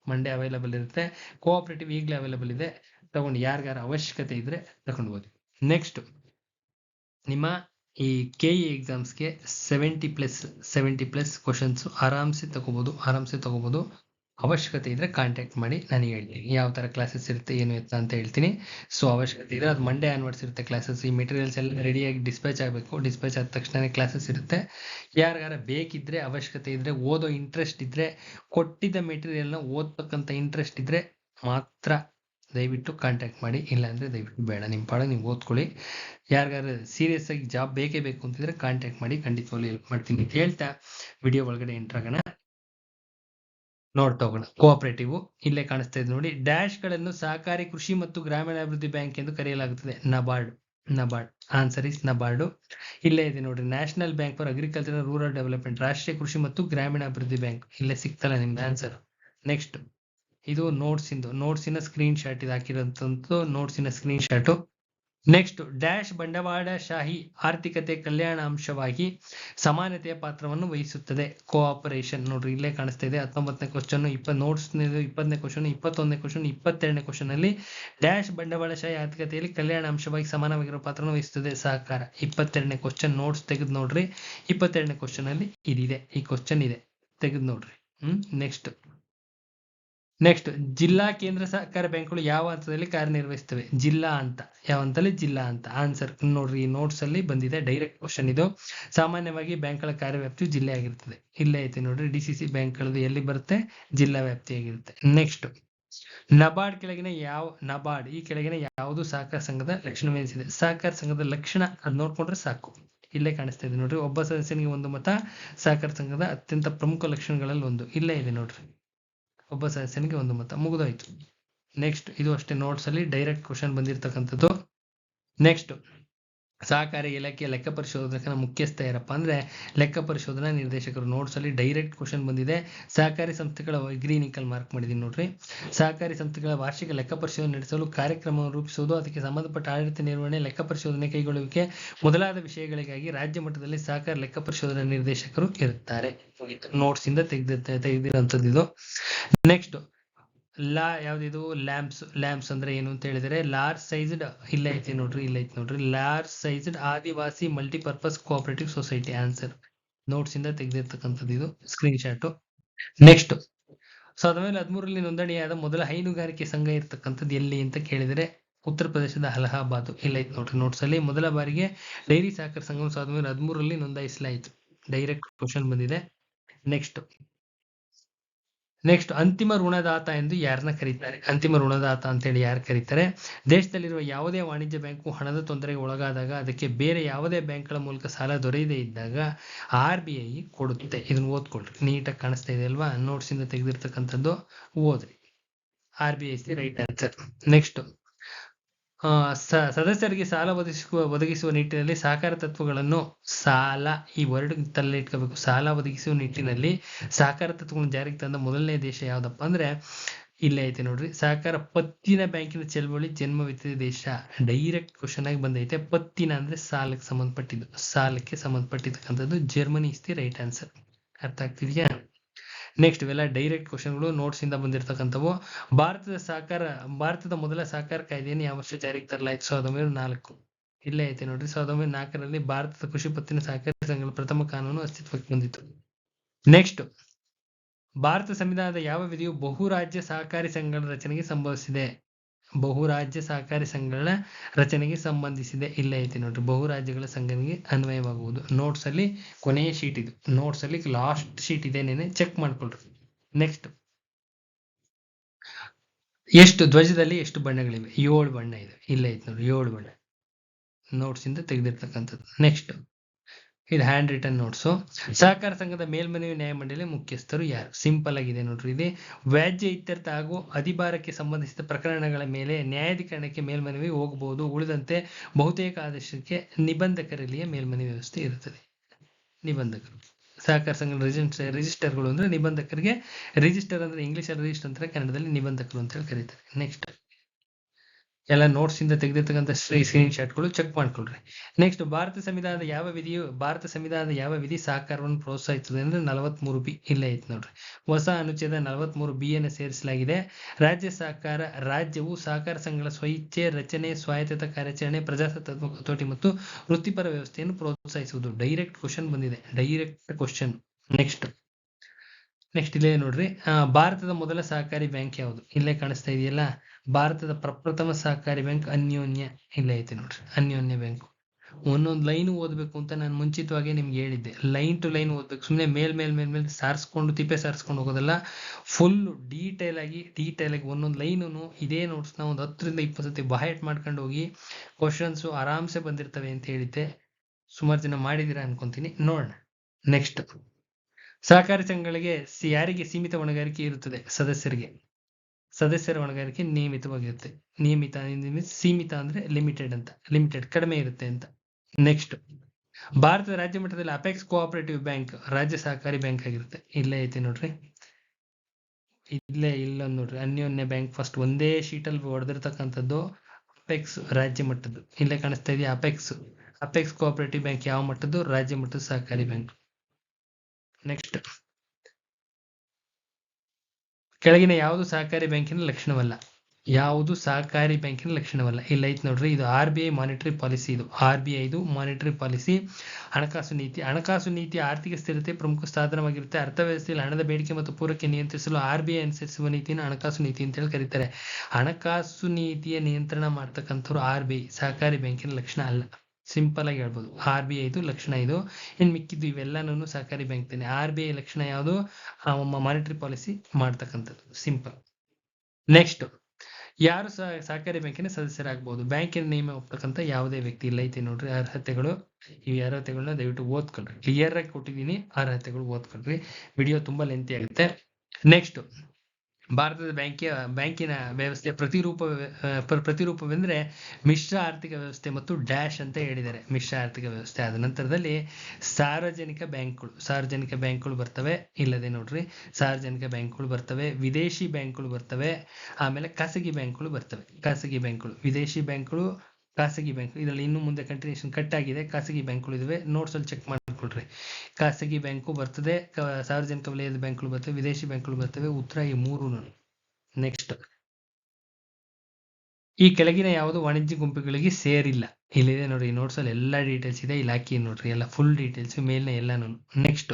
ಮಂಡೇ ಅವೈಲಬಲ್ ಇರುತ್ತೆ. ಕೋಆಪರೇಟಿವ್ ಈಗಲೇ ಅವೈಲಬಲ್ ಇದೆ. ತಗೊಂಡು ಯಾರಿಗಾರ ಅವಶ್ಯಕತೆ ಇದ್ರೆ ತಗೊಂಡು ಹೋಗಿ. ನೆಕ್ಸ್ಟ್ ನಿಮ್ಮ ಈ K E ಎಕ್ಸಾಮ್ಸ್ಗೆ seventy plus seventy plus questions ಆರಾಮ್ಸೆ ತೊಗೋಬೋದು ಆರಾಮ್ಸೆ ತೊಗೋಬೋದು. ಅವಶ್ಯಕತೆ ಇದ್ರೆ ಕಾಂಟ್ಯಾಕ್ಟ್ ಮಾಡಿ ನನಗೆ ಹೇಳ್ತೀನಿ. ಯಾವ ಥರ ಕ್ಲಾಸಸ್ ಇರುತ್ತೆ, ಏನು ಎತ್ತ ಅಂತ ಹೇಳ್ತೀನಿ. ಸೊ ಅವಶ್ಯಕತೆ ಇದ್ರೆ ಅದು ಮಂಡೇ ಆನ್ವರ್ಡ್ಸ್ ಇರುತ್ತೆ ಕ್ಲಾಸಸ್ ಈ ಮೆಟೀರಿಯಲ್ಸ್ ಎಲ್ಲ ರೆಡಿಯಾಗಿ ಡಿಸ್ಪ್ಯಾಚ್ ಆಗಬೇಕು. ಡಿಸ್ಪ್ಯಾಚ್ ಆದ ತಕ್ಷಣವೇ ಕ್ಲಾಸಸ್ ಇರುತ್ತೆ. ಯಾರಿಗಾರ ಬೇಕಿದ್ರೆ, ಅವಶ್ಯಕತೆ ಇದ್ರೆ, ಓದೋ ಇಂಟ್ರೆಸ್ಟ್ ಇದ್ರೆ, ಕೊಟ್ಟಿದ್ದ ಮೆಟೀರಿಯಲ್ನ ಓದ್ತಕ್ಕಂಥ ಇಂಟ್ರೆಸ್ಟ್ ಇದ್ರೆ ಮಾತ್ರ ದಯವಿಟ್ಟು ಕಾಂಟ್ಯಾಕ್ಟ್ ಮಾಡಿ, ಇಲ್ಲಾಂದ್ರೆ ದಯವಿಟ್ಟು ಬೇಡ. ನಿಮ್ಮ ಪಾಡ ನೀವು ಓದ್ಕೊಳ್ಳಿ. ಯಾರಿಗಾದ್ರೆ ಸೀರಿಯಸ್ ಆಗಿ ಜಾಬ್ ಬೇಕೇ ಬೇಕು ಅಂತಿದ್ರೆ ಕಾಂಟ್ಯಾಕ್ಟ್ ಮಾಡಿ ಖಂಡಿತವಾಗ್ಲೂ ಹೆಲ್ಪ್ ಮಾಡ್ತೀನಿ ಅಂತ ಹೇಳ್ತಾ ವಿಡಿಯೋ ಒಳಗಡೆ ಎಂಟ್ರಾಗೋಣ ನೋಡ್ತಾ ಹೋಗೋಣ. ಕೋಆಪರೇಟಿವ್ ಇಲ್ಲೇ ಕಾಣಿಸ್ತಾ ಇದೆ ನೋಡಿ. ಡ್ಯಾಶ್ಗಳನ್ನು ಸಹಕಾರಿ ಕೃಷಿ ಮತ್ತು ಗ್ರಾಮೀಣಾಭಿವೃದ್ಧಿ ಬ್ಯಾಂಕ್ ಎಂದು ಕರೆಯಲಾಗುತ್ತದೆ. NABARD NABARD. Answer is NABARD. ಇಲ್ಲೇ ಇದೆ ನೋಡಿ. National bank for agriculture rural development ರಾಷ್ಟ್ರೀಯ ಕೃಷಿ ಮತ್ತು ಗ್ರಾಮೀಣಾಭಿವೃದ್ಧಿ ಬ್ಯಾಂಕ್. ಇಲ್ಲೇ ಸಿಗ್ತಲ್ಲ ನಿಮ್ದು ಆನ್ಸರ್ ನೆಕ್ಸ್ಟ್ ಇದು ನೋಟ್ಸ್ ಇಂದು ನೋಟ್ಸಿನ ಸ್ಕ್ರೀನ್ ಶಾಟ್ ಇದು ಹಾಕಿರೋಂಥದ್ದು ನೋಟ್ಸಿನ ಸ್ಕ್ರೀನ್ ಶಾಟ್ ನೆಕ್ಸ್ಟ್ ಡ್ಯಾಶ್ ಬಂಡವಾಳಶಾಹಿ ಆರ್ಥಿಕತೆ ಕಲ್ಯಾಣ ಅಂಶವಾಗಿ ಸಮಾನತೆಯ ಪಾತ್ರವನ್ನು ವಹಿಸುತ್ತದೆ. ಕೋಆಪರೇಷನ್ ನೋಡ್ರಿ, ಇಲ್ಲೇ ಕಾಣಿಸ್ತಾ ಇದೆ. ಹತ್ತೊಂಬತ್ತನೇ ಕ್ವಶನ್ ಇಪ್ಪ ನೋಟ್ಸ್ ಇಪ್ಪತ್ತನೇ ಕ್ವಶನ್ ಇಪ್ಪತ್ತೊಂದನೇ ಕ್ವಶನ್ ಇಪ್ಪತ್ತೆರಡನೇ ಕ್ವಶನ್ ಅಲ್ಲಿ ಡ್ಯಾಶ್ ಬಂಡವಾಳಶಾಹಿ ಆರ್ಥಿಕತೆಯಲ್ಲಿ ಕಲ್ಯಾಣ ಅಂಶವಾಗಿ ಸಮಾನವಾಗಿರುವ ಪಾತ್ರವನ್ನು ವಹಿಸುತ್ತದೆ. ಸಹಕಾರ. ಇಪ್ಪತ್ತೆರಡನೇ ಕ್ವಶನ್ ನೋಟ್ಸ್ ತೆಗೆದು ನೋಡ್ರಿ. ಇಪ್ಪತ್ತೆರಡನೇ ಕ್ವಶನ್ ಅಲ್ಲಿ ಇದಿದೆ. ಈ ಕ್ವಶನ್ ಇದೆ. ತೆಗೆದು ನೋಡ್ರಿ. ಹ್ಮ್ ನೆಕ್ಸ್ಟ್ ನೆಕ್ಸ್ಟ್ ಜಿಲ್ಲಾ, ಕೇಂದ್ರ ಸಹಕಾರ ಬ್ಯಾಂಕ್ಗಳು ಯಾವ ಹಂತದಲ್ಲಿ ಕಾರ್ಯನಿರ್ವಹಿಸ್ತವೆ ಜಿಲ್ಲಾ ಅಂತ. ಯಾವ ಹಂತದಲ್ಲಿ? ಜಿಲ್ಲಾ ಅಂತ. ಆನ್ಸರ್ ನೋಡ್ರಿ, ಈ ನೋಟ್ಸ್ ಅಲ್ಲಿ ಬಂದಿದೆ. ಡೈರೆಕ್ಟ್ ಕ್ವಶನ್ ಇದು. ಸಾಮಾನ್ಯವಾಗಿ ಬ್ಯಾಂಕ್ಗಳ ಕಾರ್ಯವ್ಯಾಪ್ತಿಯು ಜಿಲ್ಲೆ ಆಗಿರ್ತದೆ ಇಲ್ಲೇ ಐತೆ ನೋಡ್ರಿ. ಡಿ ಸಿ ಸಿ ಎಲ್ಲಿ ಬರುತ್ತೆ? ಜಿಲ್ಲಾ ವ್ಯಾಪ್ತಿಯಾಗಿರುತ್ತೆ. ನೆಕ್ಸ್ಟ್ ನಬಾರ್ಡ್ ಕೆಳಗಿನ ಯಾವ, ನಬಾರ್ಡ್, ಈ ಕೆಳಗಿನ ಯಾವುದು ಸಹಕಾರ ಸಂಘದ ಲಕ್ಷಣವೆನಿಸಿದೆ ಸಹಕಾರ ಸಂಘದ ಲಕ್ಷಣ ಅದ್ ನೋಡ್ಕೊಂಡ್ರೆ ಸಾಕು. ಇಲ್ಲೇ ಕಾಣಿಸ್ತಾ ಇದೆ ನೋಡ್ರಿ. ಒಬ್ಬ ಸದಸ್ಯನಿಗೆ ಒಂದು ಮತ, ಸಹಕಾರ ಸಂಘದ ಅತ್ಯಂತ ಪ್ರಮುಖ ಲಕ್ಷಣಗಳಲ್ಲಿ ಒಂದು. ಇಲ್ಲೇ ಇದೆ ನೋಡ್ರಿ. ಒಬ್ಬ ಸದಸ್ಯನಿಗೆ ಒಂದು ಮತ ಮುಗಿದೋಯ್ತು. ನೆಕ್ಸ್ಟ್ ಇದು ಅಷ್ಟೇ ನೋಟ್ಸ್ ಅಲ್ಲಿ ಡೈರೆಕ್ಟ್ ಕ್ವಶನ್ ಬಂದಿರತಕ್ಕಂಥದ್ದು. ನೆಕ್ಸ್ಟ್ ಸಹಕಾರಿ ಇಲಾಖೆಯ ಲೆಕ್ಕ ಪರಿಶೋಧಕನ ಮುಖ್ಯಸ್ಥ ಯಾರಪ್ಪ ಅಂದ್ರೆ ಲೆಕ್ಕ ಪರಿಶೋಧನಾ ನಿರ್ದೇಶಕರು. ನೋಟ್ಸ್ ಅಲ್ಲಿ ಡೈರೆಕ್ಟ್ ಕ್ವಶನ್ ಬಂದಿದೆ. ಸಹಕಾರಿ ಸಂಸ್ಥೆಗಳ ಗ್ರೀನಿಕಲ್ ಮಾರ್ಕ್ ಮಾಡಿದೀನಿ ನೋಡ್ರಿ. ಸಹಕಾರಿ ಸಂಸ್ಥೆಗಳ ವಾರ್ಷಿಕ ಲೆಕ್ಕ ಪರಿಶೋಧನೆ ನಡೆಸಲು ಕಾರ್ಯಕ್ರಮವನ್ನು ರೂಪಿಸುವುದು, ಅದಕ್ಕೆ ಸಂಬಂಧಪಟ್ಟ ಆಡಳಿತ ನಿರ್ವಹಣೆ, ಲೆಕ್ಕ ಪರಿಶೋಧನೆ ಕೈಗೊಳ್ಳುವಿಕೆ ಮೊದಲಾದ ವಿಷಯಗಳಿಗಾಗಿ ರಾಜ್ಯ ಮಟ್ಟದಲ್ಲಿ ಸಹಕಾರ ಲೆಕ್ಕ ಪರಿಶೋಧನಾ ನಿರ್ದೇಶಕರು ಇರುತ್ತಾರೆ. ನೋಟ್ಸ್ ಇಂದ ತೆಗೆದ ತೆಗೆದಿರುವಂತದ್ದು ಇದು. ನೆಕ್ಸ್ಟ್ ಲಾ ಯಾವ್ದಿದು ಲ್ಯಾಂಪ್ಸ್ ಲ್ಯಾಂಪ್ಸ್ ಅಂದ್ರೆ ಏನು ಅಂತ ಹೇಳಿದ್ರೆ ಲಾರ್ಜ್ ಸೈಜ್ಡ್ ಇಲ್ಲ ಐತಿ ನೋಡ್ರಿ, ಇಲ್ಲ ಐತಿ ನೋಡ್ರಿ. Large sized Adivasi multipurpose cooperative society answer. Notes ಇಂದ ತೆಗೆದಿರ್ತಕ್ಕಂಥದ್ದು ಇದು ಸ್ಕ್ರೀನ್ ಶಾಟ್ ನೆಕ್ಸ್ಟ್ ಸಾವಿರದ ಒಂಬೈನೂರ ಹದಿಮೂರರಲ್ಲಿ ನೋಂದಣಿಯಾದ ಮೊದಲ ಹೈನುಗಾರಿಕೆ ಸಂಘ ಇರ್ತಕ್ಕಂಥದ್ದು ಎಲ್ಲಿ ಅಂತ ಕೇಳಿದರೆ ಉತ್ತರ ಪ್ರದೇಶದ ಅಲಹಾಬಾದ್. ಇಲ್ಲ ಐತಿ ನೋಡ್ರಿ ನೋಟ್ಸ್ ಅಲ್ಲಿ ಮೊದಲ ಬಾರಿಗೆ ಡೈರಿ ಸಹಕಾರ ಸಂಘ ಸಾವಿರದ ಒಂಬೈನೂರ ಹದಿಮೂರರಲ್ಲಿ ನೋಂದಾಯಿಸಲಾಯಿತು. ಡೈರೆಕ್ಟ್ ಕ್ವಶನ್ ಬಂದಿದೆ. ನೆಕ್ಸ್ಟ್ ನೆಕ್ಸ್ಟ್ ಅಂತಿಮ ಋಣದಾತ ಎಂದು ಯಾರನ್ನ ಕರೀತಾರೆ? ಅಂತಿಮ ಋಣದಾತ ಅಂತೇಳಿ ಯಾರು ಕರೀತಾರೆ? ದೇಶದಲ್ಲಿರುವ ಯಾವುದೇ ವಾಣಿಜ್ಯ ಬ್ಯಾಂಕು ಹಣದ ತೊಂದರೆಗೆ ಒಳಗಾದಾಗ ಅದಕ್ಕೆ ಬೇರೆ ಯಾವುದೇ ಬ್ಯಾಂಕ್ಗಳ ಮೂಲಕ ಸಾಲ ದೊರೆಯದೇ ಇದ್ದಾಗ ಆರ್ ಬಿ ಐ ಕೊಡುತ್ತೆ. ಇದನ್ನ ಓದ್ಕೊಳ್ರಿ. ನೀಟಾಗಿ ಕಾಣಿಸ್ತಾ ಇದೆ ಅಲ್ವಾ? ನೋಟ್ಸ್ ಇಂದ ತೆಗೆದಿರ್ತಕ್ಕಂಥದ್ದು ಓದ್ರಿ. R B I right answer. Next ಸದಸ್ಯರಿಗೆ ಸಾಲ ಒದಗಿಸುವ ಒದಗಿಸುವ ನಿಟ್ಟಿನಲ್ಲಿ ಸಹಕಾರ ತತ್ವಗಳನ್ನು ಸಾಲ, ಈ ವರ್ಡ್ ತಲೆ ಇಟ್ಕೋಬೇಕು. ಸಾಲ ಒದಗಿಸುವ ನಿಟ್ಟಿನಲ್ಲಿ ಸಹಕಾರ ತತ್ವಗಳನ್ನು ಜಾರಿಗೆ ತಂದ ಮೊದಲನೇ ದೇಶ ಯಾವ್ದಪ್ಪ ಅಂದ್ರೆ, ಇಲ್ಲೇ ಐತೆ ನೋಡ್ರಿ. ಸಹಕಾರ ಪತ್ತಿನ ಬ್ಯಾಂಕಿನ ಚಳವಳಿ ಜನ್ಮವಿತ್ತಿದ ದೇಶ. ಡೈರೆಕ್ಟ್ ಕ್ವಶನ್ ಆಗಿ ಬಂದೈತೆ. ಪತ್ತಿನ ಅಂದ್ರೆ ಸಾಲಕ್ಕೆ ಸಂಬಂಧಪಟ್ಟಿದ್ದು, ಸಾಲಕ್ಕೆ ಸಂಬಂಧಪಟ್ಟಿರ್ತಕ್ಕಂಥದ್ದು. Germany is the right answer ಅರ್ಥ ಆಗ್ತಿದ್ಯಾ? ನೆಕ್ಸ್ಟ್ ಇವೆಲ್ಲ ಡೈರೆಕ್ಟ್ ಕ್ವಶನ್ಗಳು ನೋಟ್ಸ್ ಇಂದ ಬಂದಿರತಕ್ಕಂಥವು. ಭಾರತದ ಸಹಕಾರ ಭಾರತದ ಮೊದಲ ಸಹಕಾರ ಕಾಯ್ದೆಯನ್ನು ಯಾವ ವರ್ಷ ಜಾರಿಗೆ ತರಲಾಯಿತು? ಸಾವಿರದ ಒಂಬೈನೂರ ನಾಲ್ಕು. ಇಲ್ಲೇ ಐತೆ ನೋಡ್ರಿ. ಸಾವಿರದ ಒಂಬೈನೂರ ನಾಲ್ಕರಲ್ಲಿ ಭಾರತದ ಕೃಷಿ ಪತ್ತಿನ ಸಹಕಾರಿ ಸಂಘಗಳ ಪ್ರಥಮ ಕಾನೂನು ಅಸ್ತಿತ್ವಕ್ಕೆ ಬಂದಿತ್ತು. ನೆಕ್ಸ್ಟ್ ಭಾರತ ಸಂವಿಧಾನದ ಯಾವ ವಿಧಿಯು ಬಹುರಾಜ್ಯ ಸಹಕಾರಿ ಸಂಘಗಳ ರಚನೆಗೆ ಸಂಬಂಧಿಸಿದೆ ಬಹುರಾಜ್ಯ ಸಹಕಾರಿ ಸಂಘಗಳ ರಚನೆಗೆ ಸಂಬಂಧಿಸಿದೆ. ಇಲ್ಲೇ ಐತಿ ನೋಡ್ರಿ. ಬಹುರಾಜ್ಯಗಳ ಸಂಘನಿಗೆ ಅನ್ವಯವಾಗುವುದು. ನೋಟ್ಸ್ ಅಲ್ಲಿ ಕೊನೆಯ ಶೀಟ್ ಇದು. ನೋಟ್ಸ್ ಅಲ್ಲಿ ಲಾಸ್ಟ್ ಶೀಟ್ ಇದೆ ನೆನೆ ಚೆಕ್ ಮಾಡ್ಕೊಳ್ರಿ. ನೆಕ್ಸ್ಟ್ ಎಷ್ಟು ಧ್ವಜದಲ್ಲಿ ಎಷ್ಟು ಬಣ್ಣಗಳಿವೆ? ಏಳು ಬಣ್ಣ ಇದೆ. ಇಲ್ಲೇ ಐತಿ ನೋಡ್ರಿ. ಏಳು ಬಣ್ಣ. ನೋಟ್ಸ್ ಇಂದ ತೆಗೆದಿರ್ತಕ್ಕಂಥದ್ದು. ನೆಕ್ಸ್ಟ್ ಇದು ಹ್ಯಾಂಡ್ ರಿಟರ್ನ್ ನೋಟ್ಸು ಸಹಕಾರ ಸಂಘದ ಮೇಲ್ಮನವಿ ನ್ಯಾಯಮಂಡಳಿ ಮುಖ್ಯಸ್ಥರು ಯಾರು? ಸಿಂಪಲ್ ಆಗಿದೆ ನೋಡ್ರಿ ಇದೆ. ವ್ಯಾಜ್ಯ ಇತ್ಯರ್ಥ ಹಾಗೂ ಅಧಿಭಾರಕ್ಕೆ ಸಂಬಂಧಿಸಿದ ಪ್ರಕರಣಗಳ ಮೇಲೆ ನ್ಯಾಯಾಧಿಕರಣಕ್ಕೆ ಮೇಲ್ಮನವಿ ಹೋಗಬಹುದು. ಉಳಿದಂತೆ ಬಹುತೇಕ ಆದೇಶಕ್ಕೆ ನಿಬಂಧಕರಲ್ಲಿಯೇ ಮೇಲ್ಮನವಿ ವ್ಯವಸ್ಥೆ ಇರುತ್ತದೆ. ನಿಬಂಧಕರು. ಸಹಕಾರ ಸಂಘದ ರಿಜಿಸ್ಟರ್ ರಿಜಿಸ್ಟರ್ಗಳು ಅಂದ್ರೆ ನಿಬಂಧಕರಿಗೆ ರಿಜಿಸ್ಟರ್ ಅಂದ್ರೆ ಇಂಗ್ಲಿಷ್ ರಿಜಿಸ್ಟರ್ ಅಂತಾರೆ ಕನ್ನಡದಲ್ಲಿ ನಿಬಂಧಕರು ಅಂತ ಹೇಳಿ ಕರೀತಾರೆ. ನೆಕ್ಸ್ಟ್ ಎಲ್ಲ ನೋಟ್ಸ್ ಇಂದ ತೆಗೆದಿರ್ತಕ್ಕಂಥ ಸ್ಕ್ರೀನ್ ಶಾಟ್ಗಳು ಚೆಕ್ ಮಾಡ್ಕೊಳ್ರಿ. ನೆಕ್ಸ್ಟ್ ಭಾರತ ಸಂವಿಧಾನದ ಯಾವ ವಿಧಿಯು ಭಾರತ ಸಂವಿಧಾನದ ಯಾವ ವಿಧಿ ಸಹಕಾರವನ್ನು ಪ್ರೋತ್ಸಾಹಿಸುತ್ತದೆ ಅಂದ್ರೆ ನಲವತ್ಮೂರು ಬಿ ಇಲ್ಲೇ ಐತೆ ನೋಡ್ರಿ. ಹೊಸ ಅನುಚ್ಛೇದ ನಲವತ್ಮೂರು ಬಿ ಅನ್ನು ಸೇರಿಸಲಾಗಿದೆ. ರಾಜ್ಯ ಸಹಕಾರ ರಾಜ್ಯವು ಸಹಕಾರ ಸಂಘಗಳ ಸ್ವಇಚ್ಛೆ ರಚನೆ ಸ್ವಾಯತ್ತ ಕಾರ್ಯಾಚರಣೆ ಪ್ರಜಾಸತ್ತಾತ್ಮಕ ಹತೋಟಿ ಮತ್ತು ವೃತ್ತಿಪರ ವ್ಯವಸ್ಥೆಯನ್ನು ಪ್ರೋತ್ಸಾಹಿಸುವುದು. ಡೈರೆಕ್ಟ್ ಕ್ವಶನ್ ಬಂದಿದೆ. ಡೈರೆಕ್ಟ್ ಕ್ವಶನ್ ನೆಕ್ಸ್ಟ್ ನೆಕ್ಸ್ಟ್ ಇಲ್ಲೇ ನೋಡ್ರಿ. ಭಾರತದ ಮೊದಲ ಸಹಕಾರಿ ಬ್ಯಾಂಕ್ ಯಾವುದು? ಇಲ್ಲೇ ಕಾಣಿಸ್ತಾ ಇದೆಯಲ್ಲ? ಭಾರತದ ಪ್ರಪ್ರಥಮ ಸಹಕಾರಿ ಬ್ಯಾಂಕ್ ಅನ್ಯೋನ್ಯ ಇಲ್ಲ ಐತೆ ನೋಡ್ರಿ, ಅನ್ಯೋನ್ಯ ಬ್ಯಾಂಕ್. ಒಂದೊಂದು ಲೈನ್ ಓದ್ಬೇಕು ಅಂತ ನಾನು ಮುಂಚಿತವಾಗಿ ನಿಮ್ಗೆ ಹೇಳಿದ್ದೆ. ಲೈನ್ ಟು ಲೈನ್ ಓದ್ಬೇಕು ಸುಮ್ಮನೆ ಮೇಲ್ ಮೇಲ್ ಮೇಲ್, ಮೇಲೆ ಸಾರಿಸ್ಕೊಂಡು, ತಿಪ್ಪೆ ಸಾರಿಸ್ಕೊಂಡು ಹೋಗೋದಲ್ಲ ಫುಲ್ ಡೀಟೇಲ್ ಆಗಿ ಡೀಟೇಲ್ ಆಗಿ ಒಂದೊಂದು ಲೈನು ಇದೇ ನೋಟ್ಸ್ನ ಒಂದು ಹತ್ತರಿಂದ ಇಪ್ಪತ್ತು ಸತಿ ಬಾಯಟ್ ಮಾಡ್ಕೊಂಡು ಹೋಗಿ ಕ್ವಶನ್ಸು ಆರಾಮ್ಸೆ ಬಂದಿರ್ತವೆ ಅಂತ ಹೇಳಿದ್ದೆ. ಸುಮಾರು ಜನ ಮಾಡಿದ್ದೀರಾ ಅನ್ಕೊಂತೀನಿ. ನೋಡೋಣ. ನೆಕ್ಸ್ಟ್ ಸಹಕಾರಿ ಸಂಘಗಳಿಗೆ ಯಾರಿಗೆ ಸೀಮಿತ ಹೊಣೆಗಾರಿಕೆ ಇರುತ್ತದೆ? ಸದಸ್ಯರಿಗೆ. ಸದಸ್ಯರ ಹೊಣೆಗಾರಿಕೆ ನಿಯಮಿತವಾಗಿರುತ್ತೆ. ನಿಯಮಿತ ಸೀಮಿತ ಅಂದ್ರೆ ಲಿಮಿಟೆಡ್ ಅಂತ. ಲಿಮಿಟೆಡ್ ಕಡಿಮೆ ಇರುತ್ತೆ ಅಂತ. ನೆಕ್ಸ್ಟ್ ಭಾರತದ ರಾಜ್ಯ ಮಟ್ಟದಲ್ಲಿ ಅಪೆಕ್ಸ್ ಕೋಆಪರೇಟಿವ್ ಬ್ಯಾಂಕ್ ರಾಜ್ಯ ಸಹಕಾರಿ ಬ್ಯಾಂಕ್ ಆಗಿರುತ್ತೆ. ಇಲ್ಲೇ ಐತೆ ನೋಡ್ರಿ. ಇಲ್ಲೇ ಇಲ್ಲ ನೋಡ್ರಿ. ಅನ್ಯೋನ್ಯ ಬ್ಯಾಂಕ್ ಫಸ್ಟ್ ಒಂದೇ ಶೀಟಲ್ಲಿ ಹೊಡೆದಿರ್ತಕ್ಕಂಥದ್ದು ಅಪೆಕ್ಸ್ ರಾಜ್ಯ ಮಟ್ಟದ್ದು. ಇಲ್ಲೇ ಕಾಣಿಸ್ತಾ ಇದೆಯಾ? ಅಪೆಕ್ಸ್ ಅಪೆಕ್ಸ್ ಕೋಆಪರೇಟಿವ್ ಬ್ಯಾಂಕ್ ಯಾವ ಮಟ್ಟದ್ದು? ರಾಜ್ಯ ಮಟ್ಟದ ಸಹಕಾರಿ ಬ್ಯಾಂಕ್ ನೆಕ್ಸ್ಟ್ ಕೆಳಗಿನ ಯಾವುದು ಸಹಕಾರಿ ಬ್ಯಾಂಕಿನ ಲಕ್ಷಣವಲ್ಲ? ಯಾವುದು ಸಹಕಾರಿ ಬ್ಯಾಂಕಿನ ಲಕ್ಷಣವಲ್ಲ? ಇಲ್ಲ ಐತೆ ನೋಡ್ರಿ, ಇದು R B I monetary policy ಇದು. ಆರ್ ಬಿ ಐದು ಮಾನಿಟರಿ ಪಾಲಿಸಿ ಹಣಕಾಸು ನೀತಿ. ಹಣಕಾಸು ನೀತಿ ಆರ್ಥಿಕ ಸ್ಥಿರತೆ ಪ್ರಮುಖ ಸಾಧನವಾಗಿರುತ್ತೆ. ಅರ್ಥವ್ಯವಸ್ಥೆಯಲ್ಲಿ ಹಣದ ಬೇಡಿಕೆ ಮತ್ತು ಪೂರೈಕೆ ನಿಯಂತ್ರಿಸಲು ಆರ್ ಬಿ ಐ ಅನುಸರಿಸುವ ನೀತಿಯನ್ನು ಹಣಕಾಸು ನೀತಿ ಅಂತ ಹೇಳಿ ಕರೀತಾರೆ. ಹಣಕಾಸು ನೀತಿಯ ನಿಯಂತ್ರಣ ಮಾಡ್ತಕ್ಕಂಥವ್ರು ಆರ್ ಬಿ ಐ, ಸಹಕಾರಿ ಬ್ಯಾಂಕಿನ ಲಕ್ಷಣ ಅಲ್ಲ. ಸಿಂಪಲ್ ಆಗಿ ಹೇಳ್ಬೋದು. ಆರ್ ಬಿ ಐದು ಲಕ್ಷಣ ಇದು. ಇನ್ ಮಿಕ್ಕಿದ್ದು ಇವೆಲ್ಲನೂ ಸಹಕಾರಿ ಬ್ಯಾಂಕ್ ತಾನೆ. ಆರ್ ಬಿ ಐ ಲಕ್ಷಣ ಯಾವುದು? ಮಾನಿಟರಿ ಪಾಲಿಸಿ ಮಾಡ್ತಕ್ಕಂಥದ್ದು. ಸಿಂಪಲ್ ನೆಕ್ಸ್ಟ್ ಯಾರು ಸಹ ಸಹಕಾರಿ ಬ್ಯಾಂಕಿನ ಸದಸ್ಯರಾಗಬಹುದು ಬ್ಯಾಂಕಿನ ನಿಯಮ ಒಪ್ತಕ್ಕಂಥ ಯಾವುದೇ ವ್ಯಕ್ತಿ ಇಲ್ಲ. ಐತೆ ನೋಡ್ರಿ. ಅರ್ಹತೆಗಳು ಈ ಅರ್ಹತೆಗಳನ್ನ ದಯವಿಟ್ಟು ಓದ್ಕೊಳ್ರಿ. ಕ್ಲಿಯರ್ ಆಗಿ ಕೊಟ್ಟಿದ್ದೀನಿ. ಅರ್ಹತೆಗಳು ಓದ್ಕೊಳ್ರಿ. ವಿಡಿಯೋ ತುಂಬಾ ಲೆಂತಿ ಆಗುತ್ತೆ. ನೆಕ್ಸ್ಟ್ ಭಾರತದ ಬ್ಯಾಂಕಿಯ, ಬ್ಯಾಂಕಿನ ವ್ಯವಸ್ಥೆ ಪ್ರತಿರೂಪ ಪ್ರತಿರೂಪವೆಂದರೆ ಪ್ರ- ಪ್ರತಿರೂಪವೆಂದ್ರೆ ಮಿಶ್ರ ಆರ್ಥಿಕ ವ್ಯವಸ್ಥೆ ಮತ್ತು ಡ್ಯಾಶ್ ಅಂತ ಹೇಳಿದ್ದಾರೆ. ಮಿಶ್ರ ಆರ್ಥಿಕ ವ್ಯವಸ್ಥೆ ಆದ ನಂತರದಲ್ಲಿ ಸಾರ್ವಜನಿಕ ಬ್ಯಾಂಕ್ಗಳು ಸಾರ್ವಜನಿಕ ಬ್ಯಾಂಕ್ಗಳು ಬರ್ತವೆ. ಇಲ್ಲದೆ ನೋಡ್ರಿ, ಸಾರ್ವಜನಿಕ ಬ್ಯಾಂಕ್ಗಳು ಬರ್ತವೆ, ವಿದೇಶಿ ಬ್ಯಾಂಕ್ಗಳು ಬರ್ತವೆ, ಆಮೇಲೆ ಖಾಸಗಿ ಬ್ಯಾಂಕ್ಗಳು ಬರ್ತವೆ. ಖಾಸಗಿ ಬ್ಯಾಂಕ್ಗಳು, ವಿದೇಶಿ ಬ್ಯಾಂಕ್ಗಳು, ಖಾಸಗಿ ಬ್ಯಾಂಕ್ ಇದರಲ್ಲಿ ಇನ್ನು ಮುಂದೆ ಕಂಟಿನ್ಯೂಷನ್ ಕಟ್ ಆಗಿದೆ. ಖಾಸಗಿ ಬ್ಯಾಂಕ್ಗಳು ಇದಾವೆ. ನೋಟ್ಸಲ್ಲಿ ಚೆಕ್ ಮಾಡ್ಕೊಳ್ರಿ. ಖಾಸಗಿ ಬ್ಯಾಂಕು ಬರ್ತದೆ ಸಾರ್ವಜನಿಕ ವಲಯದ ಬ್ಯಾಂಕ್ಗಳು ಬರ್ತವೆ, ವಿದೇಶಿ ಬ್ಯಾಂಕ್ಗಳು ಬರ್ತವೆ, ಉತ್ತರ ಈ ಮೂರು ನೆಕ್ಸ್ಟ್ ಈ ಕೆಳಗಿನ ಯಾವುದು ವಾಣಿಜ್ಯ ಗುಂಪುಗಳಿಗೆ ಸೇರಿಲ್ಲ. ಇಲ್ಲಿದೆ ನೋಡ್ರಿ ನೋಟ್ಸ್ ಅಲ್ಲಿ ಎಲ್ಲಾ ಡೀಟೇಲ್ಸ್ ಇದೆ, ಇಲಾಖೆ ನೋಡ್ರಿ, ಎಲ್ಲ ಫುಲ್ ಡೀಟೇಲ್ಸ್ ಮೇಲಿನ ಎಲ್ಲಾನು ನೆಕ್ಸ್ಟ್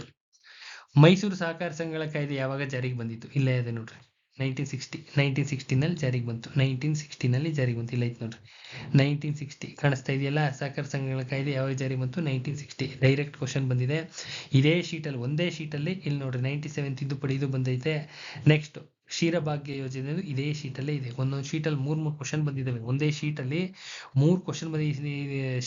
ಮೈಸೂರು ಸಹಕಾರ ಸಂಘಗಳ ಕಾಯ್ದೆ ಯಾವಾಗ ಜಾರಿಗೆ ಬಂದಿತ್ತು? ಇಲ್ಲೇ ಇದೆ ನೋಡ್ರಿ. ನೈನ್ಟೀನ್ ಸಿಕ್ಸ್ಟಿ, ನೈನ್ಟೀನ್ ಸಿಕ್ಸ್ಟಿನಲ್ಲಿ ಜಾರಿಗೆ ಬಂತು. ನೈನ್ಟೀನ್ ಸಿಕ್ಸ್ಟಿನಲ್ಲಿ ಜಾರಿಗೆ ಬಂತು. ಇಲ್ಲ ಐತೆ ನೋಡ್ರಿ. ನೈನ್ಟೀನ್ ಸಿಕ್ಸ್ಟಿ ಕಾಣಿಸ್ತಾ ಇದೆಯಲ್ಲ, ಸಹಕಾರ ಸಂಘಗಳ ಕಾಯ್ದೆ ಯಾವಾಗ ಜಾರಿ ಬಂತು? Nineteen sixty. ಡೈರೆಕ್ಟ್ ಕ್ವಶನ್ ಬಂದಿದೆ. ಇದೇ ಶೀಟಲ್ಲಿ, ಒಂದೇ ಶೀಟಲ್ಲಿ, ಇಲ್ಲಿ ನೋಡ್ರಿ ನೈಂಟಿ ಸೆವೆನ್ ತಿದ್ದುಪಡಿ ಇದು ಬಂದೈತೆ. ನೆಕ್ಸ್ಟ್ ಕ್ಷೀರಭಾಗ್ಯ ಯೋಜನೆ ಇದೇ ಶೀಟಲ್ಲೇ ಇದೆ. ಒಂದೊಂದು ಶೀಟಲ್ಲಿ ಮೂರು ಮೂರು ಕ್ವಶನ್ ಬಂದಿದ್ದಾವೆ ಒಂದೇ ಶೀಟಲ್ಲಿ ಮೂರು ಕ್ವಶನ್ ಬಂದಿದೆ